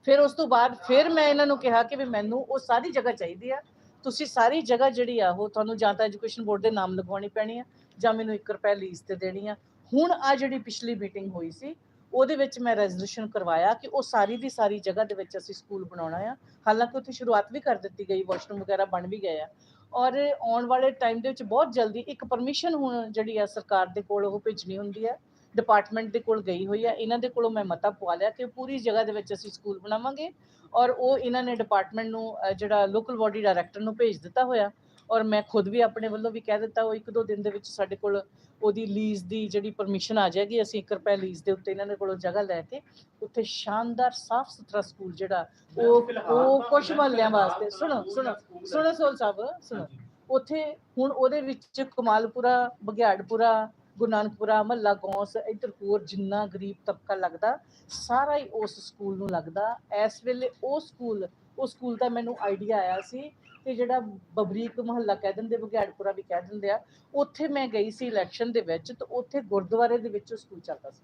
ਫਿਰ ਉਸ ਤੋਂ ਬਾਅਦ ਫਿਰ ਮੈਂ ਇਹਨਾਂ ਨੂੰ ਕਿਹਾ ਕਿ ਵੀ ਮੈਨੂੰ ਉਹ ਸਾਰੀ ਜਗ੍ਹਾ ਚਾਹੀਦੀ ਆ। ਤੁਸੀਂ ਸਾਰੀ ਜਗ੍ਹਾ ਜਿਹੜੀ ਆ, ਉਹ ਤੁਹਾਨੂੰ ਜਾਂ ਤਾਂ ਐਜੂਕੇਸ਼ਨ ਬੋਰਡ ਦੇ ਨਾਮ ਲਗਵਾਉਣੀ ਪੈਣੀ ਆ ਜਾਂ ਮੈਨੂੰ 1 ਰੁਪਏ ਲੀਜ਼ ਤੇ ਦੇਣੀ ਆ। ਹੁਣ ਆ ਜਿਹੜੀ ਪਿਛਲੀ ਮੀਟਿੰਗ ਹੋਈ ਸੀ, ਉਹਦੇ ਵਿੱਚ ਮੈਂ ਰੈਜ਼ੋਲੂਸ਼ਨ ਕਰਵਾਇਆ ਕਿ ਉਹ ਸਾਰੀ ਦੀ ਸਾਰੀ ਜਗ੍ਹਾ ਦੇ ਵਿੱਚ ਅਸੀਂ ਸਕੂਲ ਬਣਾਉਣਾ ਆ। ਹਾਲਾਂਕਿ ਉੱਥੇ ਸ਼ੁਰੂਆਤ ਵੀ ਕਰ ਦਿੱਤੀ ਗਈ ਵਾਸ਼ਰੂਮ ਵਗੈਰਾ ਬਣ ਵੀ ਗਏ ਆ। ਔਰ ਆਉਣ ਵਾਲੇ ਟਾਈਮ ਦੇ ਵਿੱਚ ਬਹੁਤ ਜਲਦੀ ਇੱਕ ਪਰਮਿਸ਼ਨ ਹੁਣ ਜਿਹੜੀ ਆ ਸਰਕਾਰ ਦੇ ਕੋਲ ਉਹ ਭੇਜਣੀ ਹੁੰਦੀ ਹੈ ਡਿਪਾਰਟਮੈਂਟ ਦੇ ਕੋਲ ਗਈ ਹੋਈ ਆ ਇਹਨਾਂ ਦੇ ਕੋਲੋਂ ਮੈਂ ਮਤਾ ਪਵਾ ਲਿਆ ਕਿ ਪੂਰੀ ਜਗ੍ਹਾ ਦੇ ਵਿੱਚ ਅਸੀਂ ਸਕੂਲ ਬਣਾਵਾਂਗੇ ਔਰ ਉਹ ਇਹਨਾਂ ਨੇ ਡਿਪਾਰਟਮੈਂਟ ਨੂੰ ਜਿਹੜਾ ਲੋਕਲ ਬਾਡੀ ਡਾਇਰੈਕਟਰ ਨੂੰ ਭੇਜ ਦਿੱਤਾ ਹੋਇਆ ਔਰ ਮੈਂ ਖੁਦ ਵੀ ਆਪਣੇ ਵੱਲੋਂ ਵੀ ਕਹਿ ਦਿੱਤਾ ਉਹ ਇੱਕ ਦੋ ਦਿਨ ਦੇ ਵਿੱਚ ਸਾਡੇ ਕੋਲ ਉਹਦੀ ਲੀਜ਼ ਦੀ ਜਿਹੜੀ ਪਰਮਿਸ਼ਨ ਆ ਜਾਏਗੀ ਅਸੀਂ 1 ਰੁਪਏ ਲੀਜ਼ ਦੇ ਉੱਤੇ ਇਹਨਾਂ ਦੇ ਕੋਲੋਂ ਜਗ੍ਹਾ ਲੈ ਕੇ ਉੱਥੇ ਸ਼ਾਨਦਾਰ ਸਾਫ਼ ਸੁਥਰਾ ਸਕੂਲ ਜਿਹੜਾ ਉਹ ਉਹ ਕੁਝ ਮਹੱਲਿਆਂ ਵਾਸਤੇ ਸੁਣੋ ਸੁਣੋ ਹੈ। ਸੁਣੋ ਸੋਲ ਸਾਹਿਬ ਸੁਣੋ। ਉੱਥੇ ਹੁਣ ਉਹਦੇ ਵਿੱਚ ਕਮਾਲਪੁਰਾ ਬਗਿਆੜਪੁਰਾ ਗੁਰੂ ਨਾਨਕਪੁਰਾ ਮਹੱਲਾ ਗੌਂਸ ਇੱਧਰ ਹੋਰ ਜਿੰਨਾ ਗਰੀਬ ਤਬਕਾ ਲੱਗਦਾ, ਸਾਰਾ ਹੀ ਉਸ ਸਕੂਲ ਨੂੰ ਲੱਗਦਾ। ਇਸ ਵੇਲੇ ਉਹ ਸਕੂਲ ਉਹ ਸਕੂਲ ਦਾ ਮੈਨੂੰ ਆਈਡੀਆ ਆਇਆ ਸੀ ਤੇ ਜਿਹੜਾ ਬਬਰੀਕ ਮਹੱਲਾ ਕਹਿ ਦਿੰਦੇ ਬਗਿਆੜਪੁਰਾ ਵੀ ਕਹਿ ਦਿੰਦੇ ਆ, ਉੱਥੇ ਮੈਂ ਗਈ ਸੀ ਇਲੈਕਸ਼ਨ ਦੇ ਵਿੱਚ ਤੇ ਉੱਥੇ ਗੁਰਦੁਆਰੇ ਦੇ ਵਿੱਚ ਉਹ ਸਕੂਲ ਚੱਲਦਾ ਸੀ।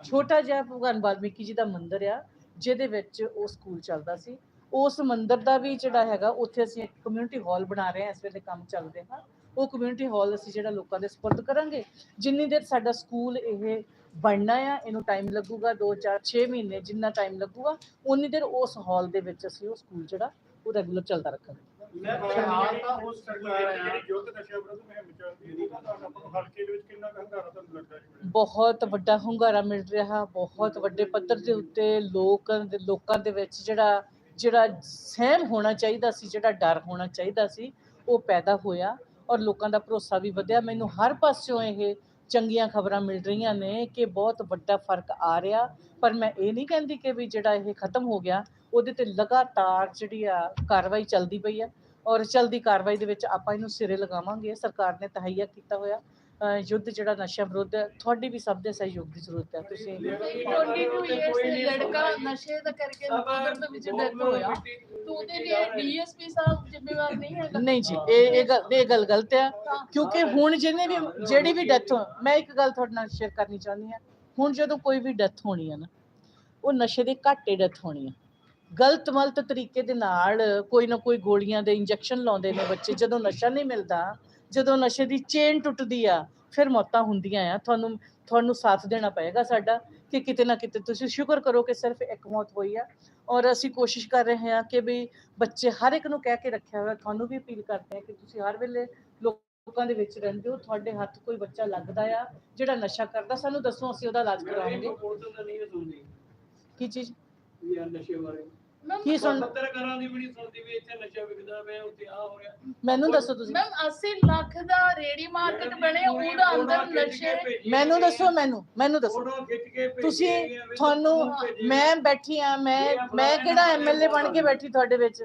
ਛੋਟਾ ਜਿਹਾ ਭਗਵਾਨ ਵਾਲਮੀਕੀ ਜੀ ਦਾ ਮੰਦਿਰ ਆ, ਜਿਹਦੇ ਵਿੱਚ ਉਹ ਸਕੂਲ ਚੱਲਦਾ ਸੀ। ਉਸ ਮੰਦਿਰ ਦਾ ਵੀ ਜਿਹੜਾ ਹੈਗਾ, ਉੱਥੇ ਅਸੀਂ ਇੱਕ ਕਮਿਊਨਿਟੀ ਹਾਲ ਬਣਾ ਰਹੇ ਹਾਂ, ਇਸ ਵੇਲੇ ਕੰਮ ਚੱਲਦੇ ਹਾਂ ਉਹ ਕਮਿਊਨਿਟੀ ਹਾਲ ਅਸੀਂ ਜਿਹੜਾ ਲੋਕਾਂ ਦੇ ਸਪੁਰਦ ਕਰਾਂਗੇ। ਜਿੰਨੀ ਦੇਰ ਸਾਡਾ ਸਕੂਲ ਇਹ ਬਣਨਾ ਆ ਇਹਨੂੰ ਟਾਈਮ ਲੱਗੂਗਾ 2 4 6 ਮਹੀਨੇ ਜਿੰਨਾ ਟਾਈਮ ਲੱਗੂਗਾ ਉਨੀ ਦੇਰ ਉਸ ਹਾਲ ਦੇ ਵਿੱਚ ਅਸੀਂ ਉਹ ਸਕੂਲ ਜਿਹੜਾ ਉਹ ਰੈਗੂਲਰ ਚੱਲਦਾ ਰੱਖਾਂਗੇ। ਮੈਂ ਫਿਲਹਾਲ ਫਿਲਹਾਲ ਤਾਂ ਉਸ ਸਰਕਾਰ ਹੈ ਜਿਹੜੀ ਯੁੱਧ ਨਸ਼ਾ ਵਿਰੁੱਧ ਮੁਹਿੰਮ ਚੱਲਦੀ ਹੈ ਉਹਦਾ ਤੁਹਾਨੂੰ ਆਪਾਂ ਨੂੰ ਹਲਕੇ ਦੇ ਵਿੱਚ ਕਿੰਨਾ ਕੁ ਹੰਗਾਰਾ ਤੁਹਾਨੂੰ ਲੱਗਦਾ ਜੀ ਬਹੁਤ ਵੱਡਾ ਹੁੰਗਾਰਾ ਮਿਲ ਰਿਹਾ ਬਹੁਤ ਵੱਡੇ ਪੱਧਰ ਦੇ ਉੱਤੇ ਲੋਕਾਂ ਦੇ ਲੋਕਾਂ ਦੇ ਵਿੱਚ ਜਿਹੜਾ ਜਿਹੜਾ ਸਹਿਮ ਹੋਣਾ ਚਾਹੀਦਾ ਸੀ ਜਿਹੜਾ ਡਰ ਹੋਣਾ ਚਾਹੀਦਾ ਸੀ ਉਹ ਪੈਦਾ ਹੋਇਆ। ਔਰ ਲੋਕਾਂ ਦਾ ਭਰੋਸਾ ਵੀ ਵਧਿਆ। ਮੈਨੂੰ ਹਰ ਪਾਸਿਓਂ ਇਹ ਚੰਗੀਆਂ ਖਬਰਾਂ ਮਿਲ ਰਹੀਆਂ ਨੇ ਕਿ ਬਹੁਤ ਵੱਡਾ ਫ਼ਰਕ ਆ ਰਿਹਾ। ਪਰ ਮੈਂ ਇਹ ਨਹੀਂ ਕਹਿੰਦੀ ਕਿ ਵੀ ਜਿਹੜਾ ਇਹ ਖਤਮ ਹੋ ਗਿਆ, ਉਹਦੇ ਤੇ ਲਗਾਤਾਰ ਜਿਹੜੀ ਆ ਕਾਰਵਾਈ ਚੱਲਦੀ ਪਈ ਆ। ਔਰ ਚਲਦੀ ਕਾਰਵਾਈ ਦੇ ਵਿੱਚ ਆਪਾਂ ਇਹਨੂੰ ਸਿਰੇ ਲਗਾਵਾਂਗੇ। ਸਰਕਾਰ ਨੇ ਤਹਈਆ ਕੀਤਾ ਹੋਇਆ। ਯੁੱਧ ਜਿਹੜਾ ਨਸ਼ਾ ਵਿਰੁੱਧ ਹੈ ਤੁਹਾਡੀ ਵੀ ਸਭ ਦੇ ਸਹਿਯੋਗ ਦੀ ਜ਼ਰੂਰਤ ਹੈ ਤੁਸੀਂ 22 ਇਅਰਸ ਦੇ ਲੜਕਾ ਨਸ਼ੇ ਦਾ ਕਰਕੇ ਨਕੋਦਰ ਦੇ ਵਿੱਚ ਡੈਥ ਹੋਇਆ। ਤੂੰ ਉਹਦੇ ਲਈ ਡੀਐਸਪੀ ਸਾਹਿਬ ਜ਼ਿੰਮੇਵਾਰ ਨਹੀਂ ਹੈਗਾ। ਨਹੀਂ ਜੀ ਇਹ ਇਹ ਗੱਲ ਇਹ ਗੱਲ ਗਲਤ ਹੈ ਕਿਉਂਕਿ ਹੁਣ ਜਿਹਨੇ ਵੀ ਜਿਹੜੀ ਵੀ ਡੈਥ ਮੈਂ ਇੱਕ ਗੱਲ ਤੁਹਾਡੇ ਨਾਲ ਸ਼ੇਅਰ ਕਰਨੀ ਚਾਹੁੰਦੀ ਹਾਂ। ਹੁਣ ਜਦੋਂ ਕੋਈ ਵੀ ਡੈਥ ਹੋਣੀ ਹੈ ਨਾ ਉਹ ਨਸ਼ੇ ਦੇ ਘਾਟੇ ਡੈਥ ਹੋਣੀ ਹੈ। ਗਲਤ ਮਲਤ ਤਰੀਕੇ ਦੇ ਨਾਲ ਕੋਈ ਨਾ ਕੋਈ ਗੋਲੀਆਂ ਦੇ ਇੰਜੈਕਸ਼ਨ ਲਾਉਂਦੇ ਨੇ ਬੱਚੇ ਜਦੋਂ ਨਸ਼ਾ ਨਹੀਂ ਮਿਲਦਾ ਜਦੋਂ ਨਸ਼ੇ ਦੀ ਚੇਨ ਟੁੱਟਦੀ ਆ ਫਿਰ ਮੌਤਾਂ ਹੁੰਦੀਆਂ ਆ। ਤੁਹਾਨੂੰ ਤੁਹਾਨੂੰ ਸਾਥ ਦੇਣਾ ਪਏਗਾ ਸਾਡਾ ਕਿ ਕਿਤੇ ਨਾ ਕਿਤੇ ਤੁਸੀਂ ਸ਼ੁਕਰ ਕਰੋ ਕਿ ਸਿਰਫ ਇੱਕ ਮੌਤ ਹੋਈ ਆ। ਔਰ ਅਸੀਂ ਕੋਸ਼ਿਸ਼ ਕਰ ਰਹੇ ਹਾਂ ਕਿ ਵੀ ਬੱਚੇ ਹਰ ਇੱਕ ਨੂੰ ਕਹਿ ਕੇ ਰੱਖਿਆ ਹੋਇਆ ਤੁਹਾਨੂੰ ਵੀ ਅਪੀਲ ਕਰਦੇ ਹਾਂ ਕਿ ਤੁਸੀਂ ਹਰ ਵੇਲੇ ਲੋਕਾਂ ਦੇ ਵਿੱਚ ਰਹਿੰਦੇ ਹੋ ਤੁਹਾਡੇ ਹੱਥ ਕੋਈ ਬੱਚਾ ਲੱਗਦਾ ਆ ਜਿਹੜਾ ਨਸ਼ਾ ਕਰਦਾ ਸਾਨੂੰ ਦੱਸੋ ਅਸੀਂ ਉਹਦਾ ਇਲਾਜ ਕਰਾਵਾਂਗੇ। ਕੀ ਚੀਜ਼? ਮੈਮ ਕੀ ਸੁਣ ਪੱਤਰਕਾਰਾਂ ਦੀ ਵੀ ਨਹੀਂ ਸੁਣਦੀ ਵੀ ਇੱਥੇ ਨਸ਼ਾ ਵਿਕਦਾ ਪਿਆ ਉੱਥੇ ਆ ਹੋ ਰਿਹਾ। ਮੈਨੂੰ ਦੱਸੋ ਤੁਸੀਂ। ਮੈਮ 80 ਲੱਖ ਦਾ ਰੇੜੀ ਮਾਰਕੀਟ ਬਣੇ ਉਹਦਾ ਅੰਦਰ ਨਸ਼ੇ ਮੈਨੂੰ ਦੱਸੋ ਮੈਨੂੰ ਮੈਨੂੰ ਦੱਸੋ। ਤੁਸੀਂ ਤੁਹਾਨੂੰ ਮੈਂ ਬੈਠੀ ਆ ਮੈਂ ਮੈਂ ਕਿਹੜਾ ਐਮਐਲਏ ਬਣ ਕੇ ਬੈਠੀ ਤੁਹਾਡੇ ਵਿੱਚ?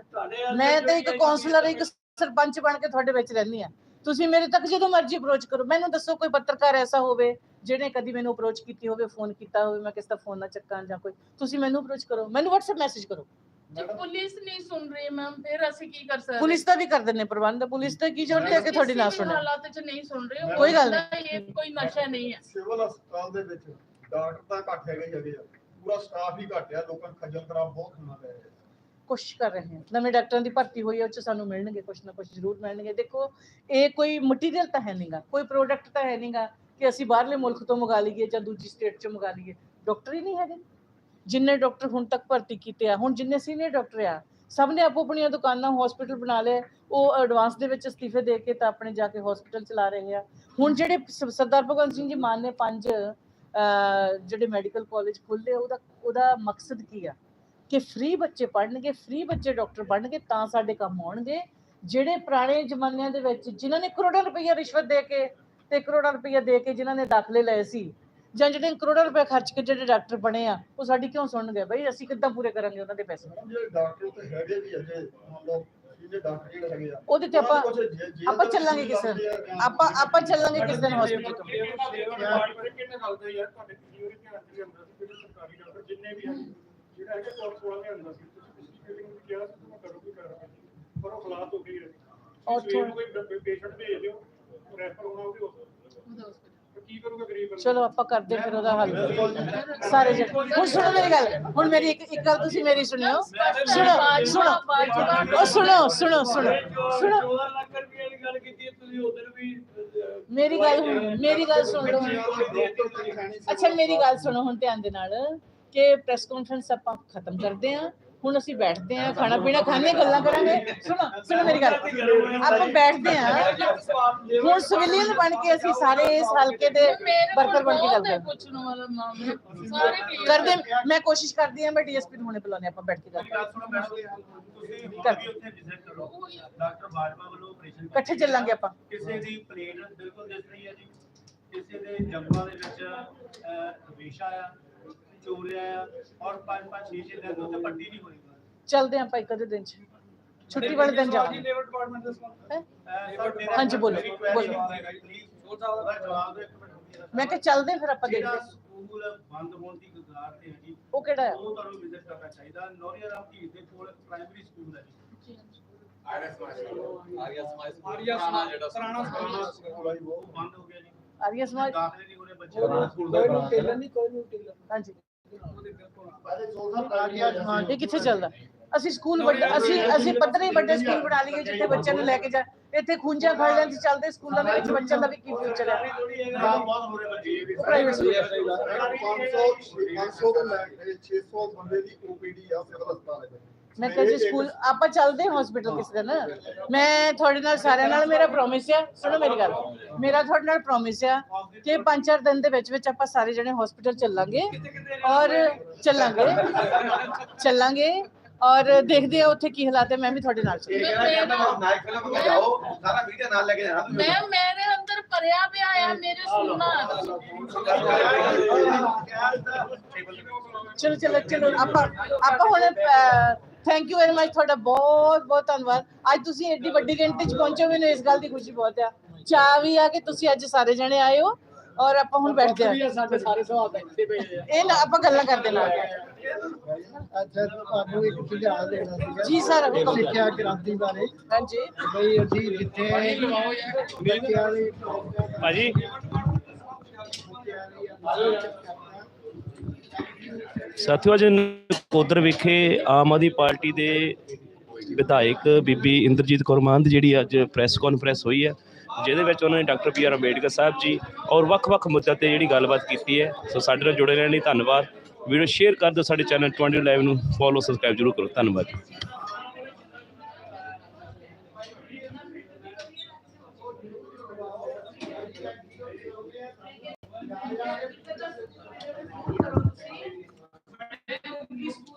ਮੈਂ ਤਾਂ ਇੱਕ ਕਾਉਂਸਲਰ ਇੱਕ ਸਰਪੰਚ ਬਣ ਕੇ ਤੁਹਾਡੇ ਵਿੱਚ ਰਹਿੰਦੀ ਆ। ਤੁਸੀਂ ਮੇਰੇ ਤੱਕ ਜਦੋਂ ਮਰਜ਼ੀ ਅਪਰੋਚ ਕਰੋ। ਮੈਨੂੰ ਦੱਸੋ ਕੋਈ ਪੱਤਰਕਾਰ ਐਸਾ ਹੋਵੇ ਜਿਹਨੇ ਕਦੀ ਮੈਨੂੰ ਅਪਰੋਚ ਕੀਤੀ ਹੋਵੇ ਫੋਨ ਕੀਤਾ ਹੋਵੇ ਮੈਂ ਕਿਸ ਦਾ ਫੋਨ ਨਾ ਚੱਕਾਂ ਜਾਂ ਕੋਈ ਤੁਸੀਂ ਮੈਨੂੰ ਅਪਰੋਚ ਕਰੋ ਮੈਨੂੰ WhatsApp ਮੈਸੇਜ ਕਰੋ। ਜੇ ਪੁਲਿਸ ਨਹੀਂ ਸੁਣ ਰਹੀ ਮੈਮ ਫਿਰ ਅਸੀਂ ਕੀ ਕਰ ਸਕਦੇ? ਪੁਲਿਸ ਦਾ ਵੀ ਕਰ ਦਿੰਦੇ ਪ੍ਰਬੰਧ ਪੁਲਿਸ ਦਾ ਕੀ ਜ਼ਰੂਰਤ ਹੈ ਕਿ ਤੁਹਾਡੀ ਨਾ ਸੁਣੇ? ਹਾਲਾਤ 'ਚ ਨਹੀਂ ਸੁਣ ਰਹੇ ਕੋਈ ਗੱਲ ਕਹਿੰਦਾ ਇਹ ਕੋਈ ਨਸ਼ਾ ਨਹੀਂ ਹੈ। ਸਿਵਲ ਹਸਪਤਾਲ ਦੇ ਵਿੱਚ ਡਾਕਟਰ ਤਾਂ ਘੱਟ ਹੈਗੇ ਆ ਪੂਰਾ ਸਟਾਫ ਹੀ ਘੱਟ ਆ ਲੋਕਾਂ ਨੂੰ ਖੱਜਲ ਖਰਾਬ ਬਹੁਤ ਹੋਣਾ ਪੈ ਰਿਹਾ ਕੋਸ਼ਿਸ਼ ਕਰ ਰਹੇ ਹਾਂ ਨਵੇਂ ਡਾਕਟਰਾਂ ਦੀ ਭਰਤੀ ਹੋਈ ਹੈ ਉਹ ਚ ਸਾਨੂੰ ਮਿਲਣਗੇ ਕੁਛ ਨਾ ਕੁਛ ਜ਼ਰੂਰ ਮਿਲਣਗੇ। ਦੇਖੋ ਇਹ ਕੋਈ ਮਟੀਰੀਅਲ ਤਾਂ ਹੈ ਨਹੀਂਗਾ ਕੋਈ ਪ੍ਰੋਡਕਟ ਤਾਂ ਹੈ ਨਹੀਂਗਾ ਕਿ ਅਸੀਂ ਬਾਹਰਲੇ ਮੁਲਕ ਤੋਂ ਮੰਗਾ ਲਈਏ ਜਾਂ ਦੂਜੀ ਸਟੇਟ ਚੋਂ ਮੰਗਾ ਲਈਏ ਡਾਕਟਰ ਹੀ ਨਹੀਂ ਹੈਗੇ। ਜਿੰਨੇ ਡਾਕਟਰ ਹੁਣ ਤੱਕ ਭਰਤੀ ਕੀਤੇ ਆ, ਹੁਣ ਜਿੰਨੇ ਸੀਨੀਅਰ ਡਾਕਟਰ ਆ, ਸਭ ਨੇ ਆਪੋ ਆਪਣੀਆਂ ਦੁਕਾਨਾਂ ਹਸਪੀਟਲ ਬਣਾ ਲਏ, ਉਹ ਐਡਵਾਂਸ ਦੇ ਵਿੱਚ ਅਸਤੀਫੇ ਦੇ ਕੇ ਤਾਂ ਆਪਣੇ ਜਾ ਕੇ ਹਸਪੀਟਲ ਚਲਾ ਰਹੇ ਆ। ਹੁਣ ਜਿਹੜੇ ਸਰਦਾਰ ਭਗਵੰਤ ਸਿੰਘ ਜੀ ਮਾਨ ਨੇ ਪੰਜ ਜਿਹੜੇ ਮੈਡੀਕਲ ਕਾਲਜ ਖੋਲ੍ਹੇ ਉਹਦਾ ਉਹਦਾ ਮਕਸਦ ਕੀ ਆ? ਕਿ ਫ੍ਰੀ ਬੱਚੇ ਪੜ੍ਹਨਗੇ ਫ੍ਰੀ ਬੱਚੇ ਡਾਕਟਰ ਬਣਨਗੇ, ਤਾਂ ਸਾਡੇ ਕੰਮ ਆਉਣਗੇ। ਜਿਹੜੇ ਪੁਰਾਣੇ ਜ਼ਮਾਨਿਆਂ ਦੇ ਵਿੱਚ, ਜਿਨ੍ਹਾਂ ਨੇ ਕਰੋੜਾਂ ਰੁਪਈਆ ਰਿਸ਼ਵਤ ਦੇ ਕੇ ਤੇ ਕਰੋੜਾਂ ਰੁਪਈਆ ਦੇ ਕੇ ਜਿਨ੍ਹਾਂ ਨੇ ਦਾਖਲੇ ਲਏ ਸੀ ਜਾਂ ਜਿਹੜੇ ਕਰੋੜਾਂ ਰੁਪਏ ਖਰਚ ਕੇ ਜਿਹੜੇ ਡਾਕਟਰ ਬਣੇ ਆ ਉਹ ਸਾਡੀ ਕਿਉਂ ਸੁਣਨਗੇ ਬਈ ਅਸੀਂ ਕਿੱਦਾਂ ਪੂਰੇ ਕਰਾਂਗੇ ਉਹਨਾਂ ਦੇ ਪੈਸੇ? ਮੈਡਮ ਜਿਹੜੇ ਡਾਕਟਰ ਤੇ ਹੈਗੇ ਵੀ ਅਜੇ ਮੰਨ ਲਓ ਜਿਹਦੇ ਡਾਕਟਰ ਜਿਹੜੇ ਹੈਗੇ ਆ ਉਹਦੇ ਤੇ ਆਪਾਂ ਆਪਾਂ ਚੱਲਾਂਗੇ ਕਿਸੇ ਆਪਾਂ ਆਪਾਂ ਚੱਲਾਂਗੇ ਕਿਸ ਦਿਨ ਹਸਪੀਟਲ ਤੋਂ। ਪਰ ਉਹ ਹਾਲਾਤ ਹੋ ਗਈ ਹੈ। ਉੱਥੋਂ ਕੋਈ ਪੇਸ਼ੈਂਟ ਭੇਜ ਦਿਓ। ਰੈਫਰ ਹੋਣਾ ਉਹਦੇ ਉਸ ਕੀ ਕਰੂਗਾ ਗਰੀਬ ਬੰਦਾ ਚਲੋ ਆਪਾਂ ਕਰਦੇ ਫਿਰ ਉਹਦਾ ਹੱਲ। ਸਾਰੇ ਜਣੇ। ਹੁਣ ਸੁਣੋ ਮੇਰੀ ਗੱਲ। ਹੁਣ ਮੇਰੀ ਇੱਕ ਇੱਕ ਗੱਲ ਤੁਸੀਂ ਮੇਰੀ ਸੁਣਿਓ। ਸੁਣੋ ਸੁਣੋ। ਉਹ ਸੁਣੋ ਸੁਣੋ ਸੁਣੋ। ਸੁਣੋ। 4 ਲੱਖ ਰੁਪਏ ਦੀ ਗੱਲ ਕੀਤੀ ਹੈ, ਤੁਸੀਂ ਉਧਰ ਵੀ ਅਹ, ਮੇਰੀ ਗੱਲ ਮੇਰੀ ਗੱਲ ਸੁਣ ਲਓ। ਹੈ। ਅੱਛਾ ਮੇਰੀ ਗੱਲ ਸੁਣੋ ਹੁਣ ਧਿਆਨ ਦੇ ਨਾਲ ਕਿ ਪ੍ਰੈਸ ਕਾਨਫਰੰਸ ਆਪਾਂ ਖਤਮ ਕਰਦੇ ਆਂ ਹੁਣ ਅਸੀਂ ਬੈਠਦੇ ਆਂ ਖਾਣਾ ਪੀਣਾ ਖਾਣੇ ਗੱਲਾਂ ਕਰਾਂਗੇ। ਸੁਣੋ ਸੁਣੋ ਮੇਰੀ ਗੱਲ। ਆਪਾਂ ਬੈਠਦੇ ਆਂ ਹੁਣ ਸਿਵਿਲੀਅਨ ਬਣ ਕੇ ਅਸੀਂ ਸਾਰੇ ਇਸ ਹਲਕੇ ਦੇ ਵਰਕਰ ਬਣ ਕੇ ਗੱਲ ਕਰਦੇ ਮੈਂ ਕੋਸ਼ਿਸ਼ ਕਰਦੀ ਆਂ ਮੈਂ ਡੀਐਸਪੀ ਨੂੰ ਹੁਣੇ ਬੁਲਾਉਂਦੇ ਆਪਾਂ ਬੈਠ ਕੇ ਗੱਲ ਮੇਰੀ ਗੱਲ ਸੁਣੋ ਮੈਡਮ ਤੁਸੀਂ ਹੁਣ ਵੀ ਉੱਥੇ ਵਿਜ਼ਿਟ ਕਰੋ। ਡਾਕਟਰ ਬਾਜਵਾ ਵੱਲੋਂ ਆਪਰੇਸ਼ਨ ਇਕੱਠੇ ਚੱਲਾਂਗੇ ਆਪਾਂ। ਕਿਸੇ ਦੀ ਪਲੇਟ ਬਿਲਕੁਲ ਦਿਸ ਰਹੀ ਹੈ ਜੀ। ਕਿਸੇ ਦੇ ਜੰਗਾਂ ਦੇ ਵਿੱਚ ਰੇਸ਼ਾ ਆ। ਚੋਰਿਆ ਆ ਔਰ ਪੰਜ ਪੰਜ ਛੇ ਛੇ ਦਿਨ ਉੱਥੇ ਪੱਟੀ ਨਹੀਂ ਹੋਈ ਚੱਲਦੇ ਆਂ ਇੱਕ ਅੱਧੇ ਦਿਨ ਚ। ਛੁੱਟੀ ਵਾਲੇ ਦਿਨ ਜਾਵਾਂਗੇ। ਲੇਬਰ ਡਿਪਾਰਟਮੈਂਟ ਦੇ ਹੈਂ? ਮੇਰਾ ਹਾਂਜੀ, ਬੋਲੋ, ਬੋਲੋ। ਮੈਂ ਕਿਹਾ ਚੱਲਦੇ ਫਿਰ ਆਪਾਂ ਦੇਖਦੇ ਸਕੂਲ ਬੰਦ ਹੋਣ ਦੀ ਕਗਾਰ ਤੇ ਹੈ ਜੀ ਉਹ ਕਿਹੜਾ ਹੈ? ਉਹ ਤੁਹਾਨੂੰ ਵਿਜ਼ਿਟ ਕਰਨਾ ਚਾਹੀਦਾ। ਨੌਰੀਆ ਰਾਮ ਧੀਰ ਦੇ ਕੋਲ ਪ੍ਰਾਇਮਰੀ ਸਕੂਲ ਹੈ ਜੀ। ਆਰਐਸ ਮਾਸਟਰ ਆਰੀਆ ਸਮਾਜ ਆਰੀਆ ਸਮਾਜ ਜਿਹੜਾ ਪੁਰਾਣਾ ਸਕੂਲ ਆਈ ਉਹ ਉਹ ਬੰਦ ਹੋ ਗਿਆ ਜੀ। ਆਰੀਆ ਸਮਾਜ ਦਾਖਲੇ ਨਹੀਂ ਹੋਣੇ ਬੱਚੇ ਕੋਈ ਨੂੰ ਟੇਲਰ ਨਹੀਂ ਕੋਈ ਨੂੰ ਟੇਲਰ ਹਾਂਜੀ। ਪਹਿਲੇ ਇਹ ਕਿੱਥੇ ਚੱਲਦਾ? ਅਸੀਂ ਸਕੂਲ ਵੱਡੇ ਅਸੀਂ ਅਸੀਂ ਪੱਧਰੇ ਵੱਡੇ ਸਕੂਲ ਬਣਾ ਲਈਏ ਜਿੱਥੇ ਬੱਚਿਆਂ ਨੂੰ ਲੈ ਕੇ ਜਾ ਇੱਥੇ ਖੁੰਝਾ ਖੜ ਚ ਚੱਲਦੇ ਸਕੂਲਾਂ ਦੇ ਵਿੱਚ ਬੱਚਿਆਂ ਦਾ ਵੀ ਕੀ ਫਿਊਚਰ ਹੈ? ਪ੍ਰਾਈਵੇਟ ਸਕੂਲ 500 500 ਤੋਂ ਲੈ ਕੇ 600 ਬੰਦੇ ਦੀ ਓਪੀਡੀ ਆ ਸਿਵਲ ਹਸਪਤਾਲ ਦੇ ਮੈਂ ਕਿਹਾ ਜੀ ਸਕੂਲ ਆਪਾਂ ਚੱਲਦੇ ਹਸਪੀਟਲ ਕਿਸੇ ਦਿਨ। ਮੈਂ ਤੁਹਾਡੇ ਨਾਲ ਸਾਰਿਆਂ ਨਾਲ ਮੇਰਾ ਪ੍ਰੋਮਿਸ ਹੈ ਸੁਣੋ ਮੇਰੀ ਗੱਲ। ਮੇਰਾ ਤੁਹਾਡੇ ਨਾਲ ਪ੍ਰੋਮਿਸ ਹੈ ਕਿ ਪੰਜ ਚਾਰ ਦਿਨ ਦੇ ਵਿੱਚ ਵਿੱਚ ਆਪਾਂ ਸਾਰੇ ਜਣੇ ਹਸਪੀਟਲ ਚੱਲਾਂਗੇ ਔਰ ਚੱਲਾਂਗੇ। ਚੱਲਾਂਗੇ ਔਰ ਦੇਖਦੇ ਆ ਉੱਥੇ ਕੀ ਹਾਲਾਤ ਹੈ ਮੈਂ ਵੀ ਤੁਹਾਡੇ ਨਾਲ ਚੱਲਾਂਗੀ। ਨਾਈਟ ਫਿਲਮ ਵਿੱਚ ਜਾਓ ਸਾਰਾ ਮੀਡੀਆ ਨਾਲ ਲੈ ਕੇ ਜਾਣਾ ਮੈਂ ਮੇਰੇ ਅੰਦਰ ਭਰਿਆ ਪਿਆ ਆ ਮੇਰੇ ਸੁਣਨਾ ਚਲੋ ਚਲੋ ਚਲੋ ਆਪਾਂ ਆਪਾਂ ਹੁਣ ਥੈਂਕ ਯੂ ਵੈਰੀ ਮਚ ਤੁਹਾਡਾ ਬਹੁਤ ਬਹੁਤ ਧੰਨਵਾਦ। ਅੱਜ ਤੁਸੀਂ ਏਡੀ ਵੱਡੀ ਗਿਣਤੀ ਚ ਪਹੁੰਚੇ ਮੈਨੂੰ ਇਸ ਗੱਲ ਦੀ ਖੁਸ਼ੀ ਬਹੁਤ ਆ। ਚਾਹ ਵੀ ਆ ਕਿ ਤੁਸੀਂ ਅੱਜ ਸਾਰੇ ਜਣੇ ਆਏ ਹੋ ਔਰ ਆਪਾਂ ਹੁਣ ਬੈਠਦੇ ਆ। ਸਾਡੇ ਸਾਰੇ ਸਵਾਲ ਬੈਠੇ ਪਏ ਆ। ਇਹ ਨਾ ਆਪਾਂ ਗੱਲਾਂ ਕਰਦੇ ਨਾਲ। ਅੱਛਾ ਤੁਹਾਨੂੰ ਇੱਕ ਸੁਝਾਅ ਦੇਣਾ ਸੀਗਾ। ਜੀ ਸਰ, ਹੁਕਮ। ਸਿੱਖਿਆ ਕ੍ਰਾਂਤੀ ਬਾਰੇ। ਹਾਂਜੀ। ਬਈ ਅਸੀਂ ਜਿੱਥੇ ਭਾਜੀ। ਸਾਥੀਓ, ਅੱਜ ਕੋਦਰ ਵਿਖੇ ਆਮ ਆਦਮੀ ਪਾਰਟੀ ਦੇ ਵਿਧਾਇਕ ਬੀਬੀ ਇੰਦਰਜੀਤ ਕੌਰ ਮਾਨ ਦੀ ਜਿਹੜੀ ਅੱਜ ਪ੍ਰੈਸ ਕਾਨਫਰੰਸ ਹੋਈ ਹੈ, ਜਿਹਦੇ ਵਿੱਚ ਉਹਨਾਂ ਨੇ doctor B R Ambedkar Sahib ji ਔਰ ਵੱਖ-ਵੱਖ ਮੁੱਦਿਆਂ ਤੇ ਜਿਹੜੀ ਗੱਲਬਾਤ ਕੀਤੀ ਹੈ। ਸੋ ਸਾਡੇ ਨਾਲ ਜੁੜੇ ਰਹਿਣ ਲਈ ਧੰਨਵਾਦ। ਵੀਡੀਓ ਸ਼ੇਅਰ ਕਰ ਦਿਓ ਸਾਡੇ ਚੈਨਲ 20 ਲਾਈਵ ਨੂੰ, ਫੋਲੋ, ਸਬਸਕ੍ਰਾਈਬ ਜਰੂਰ ਕਰੋ। ਧੰਨਵਾਦ। Por isso,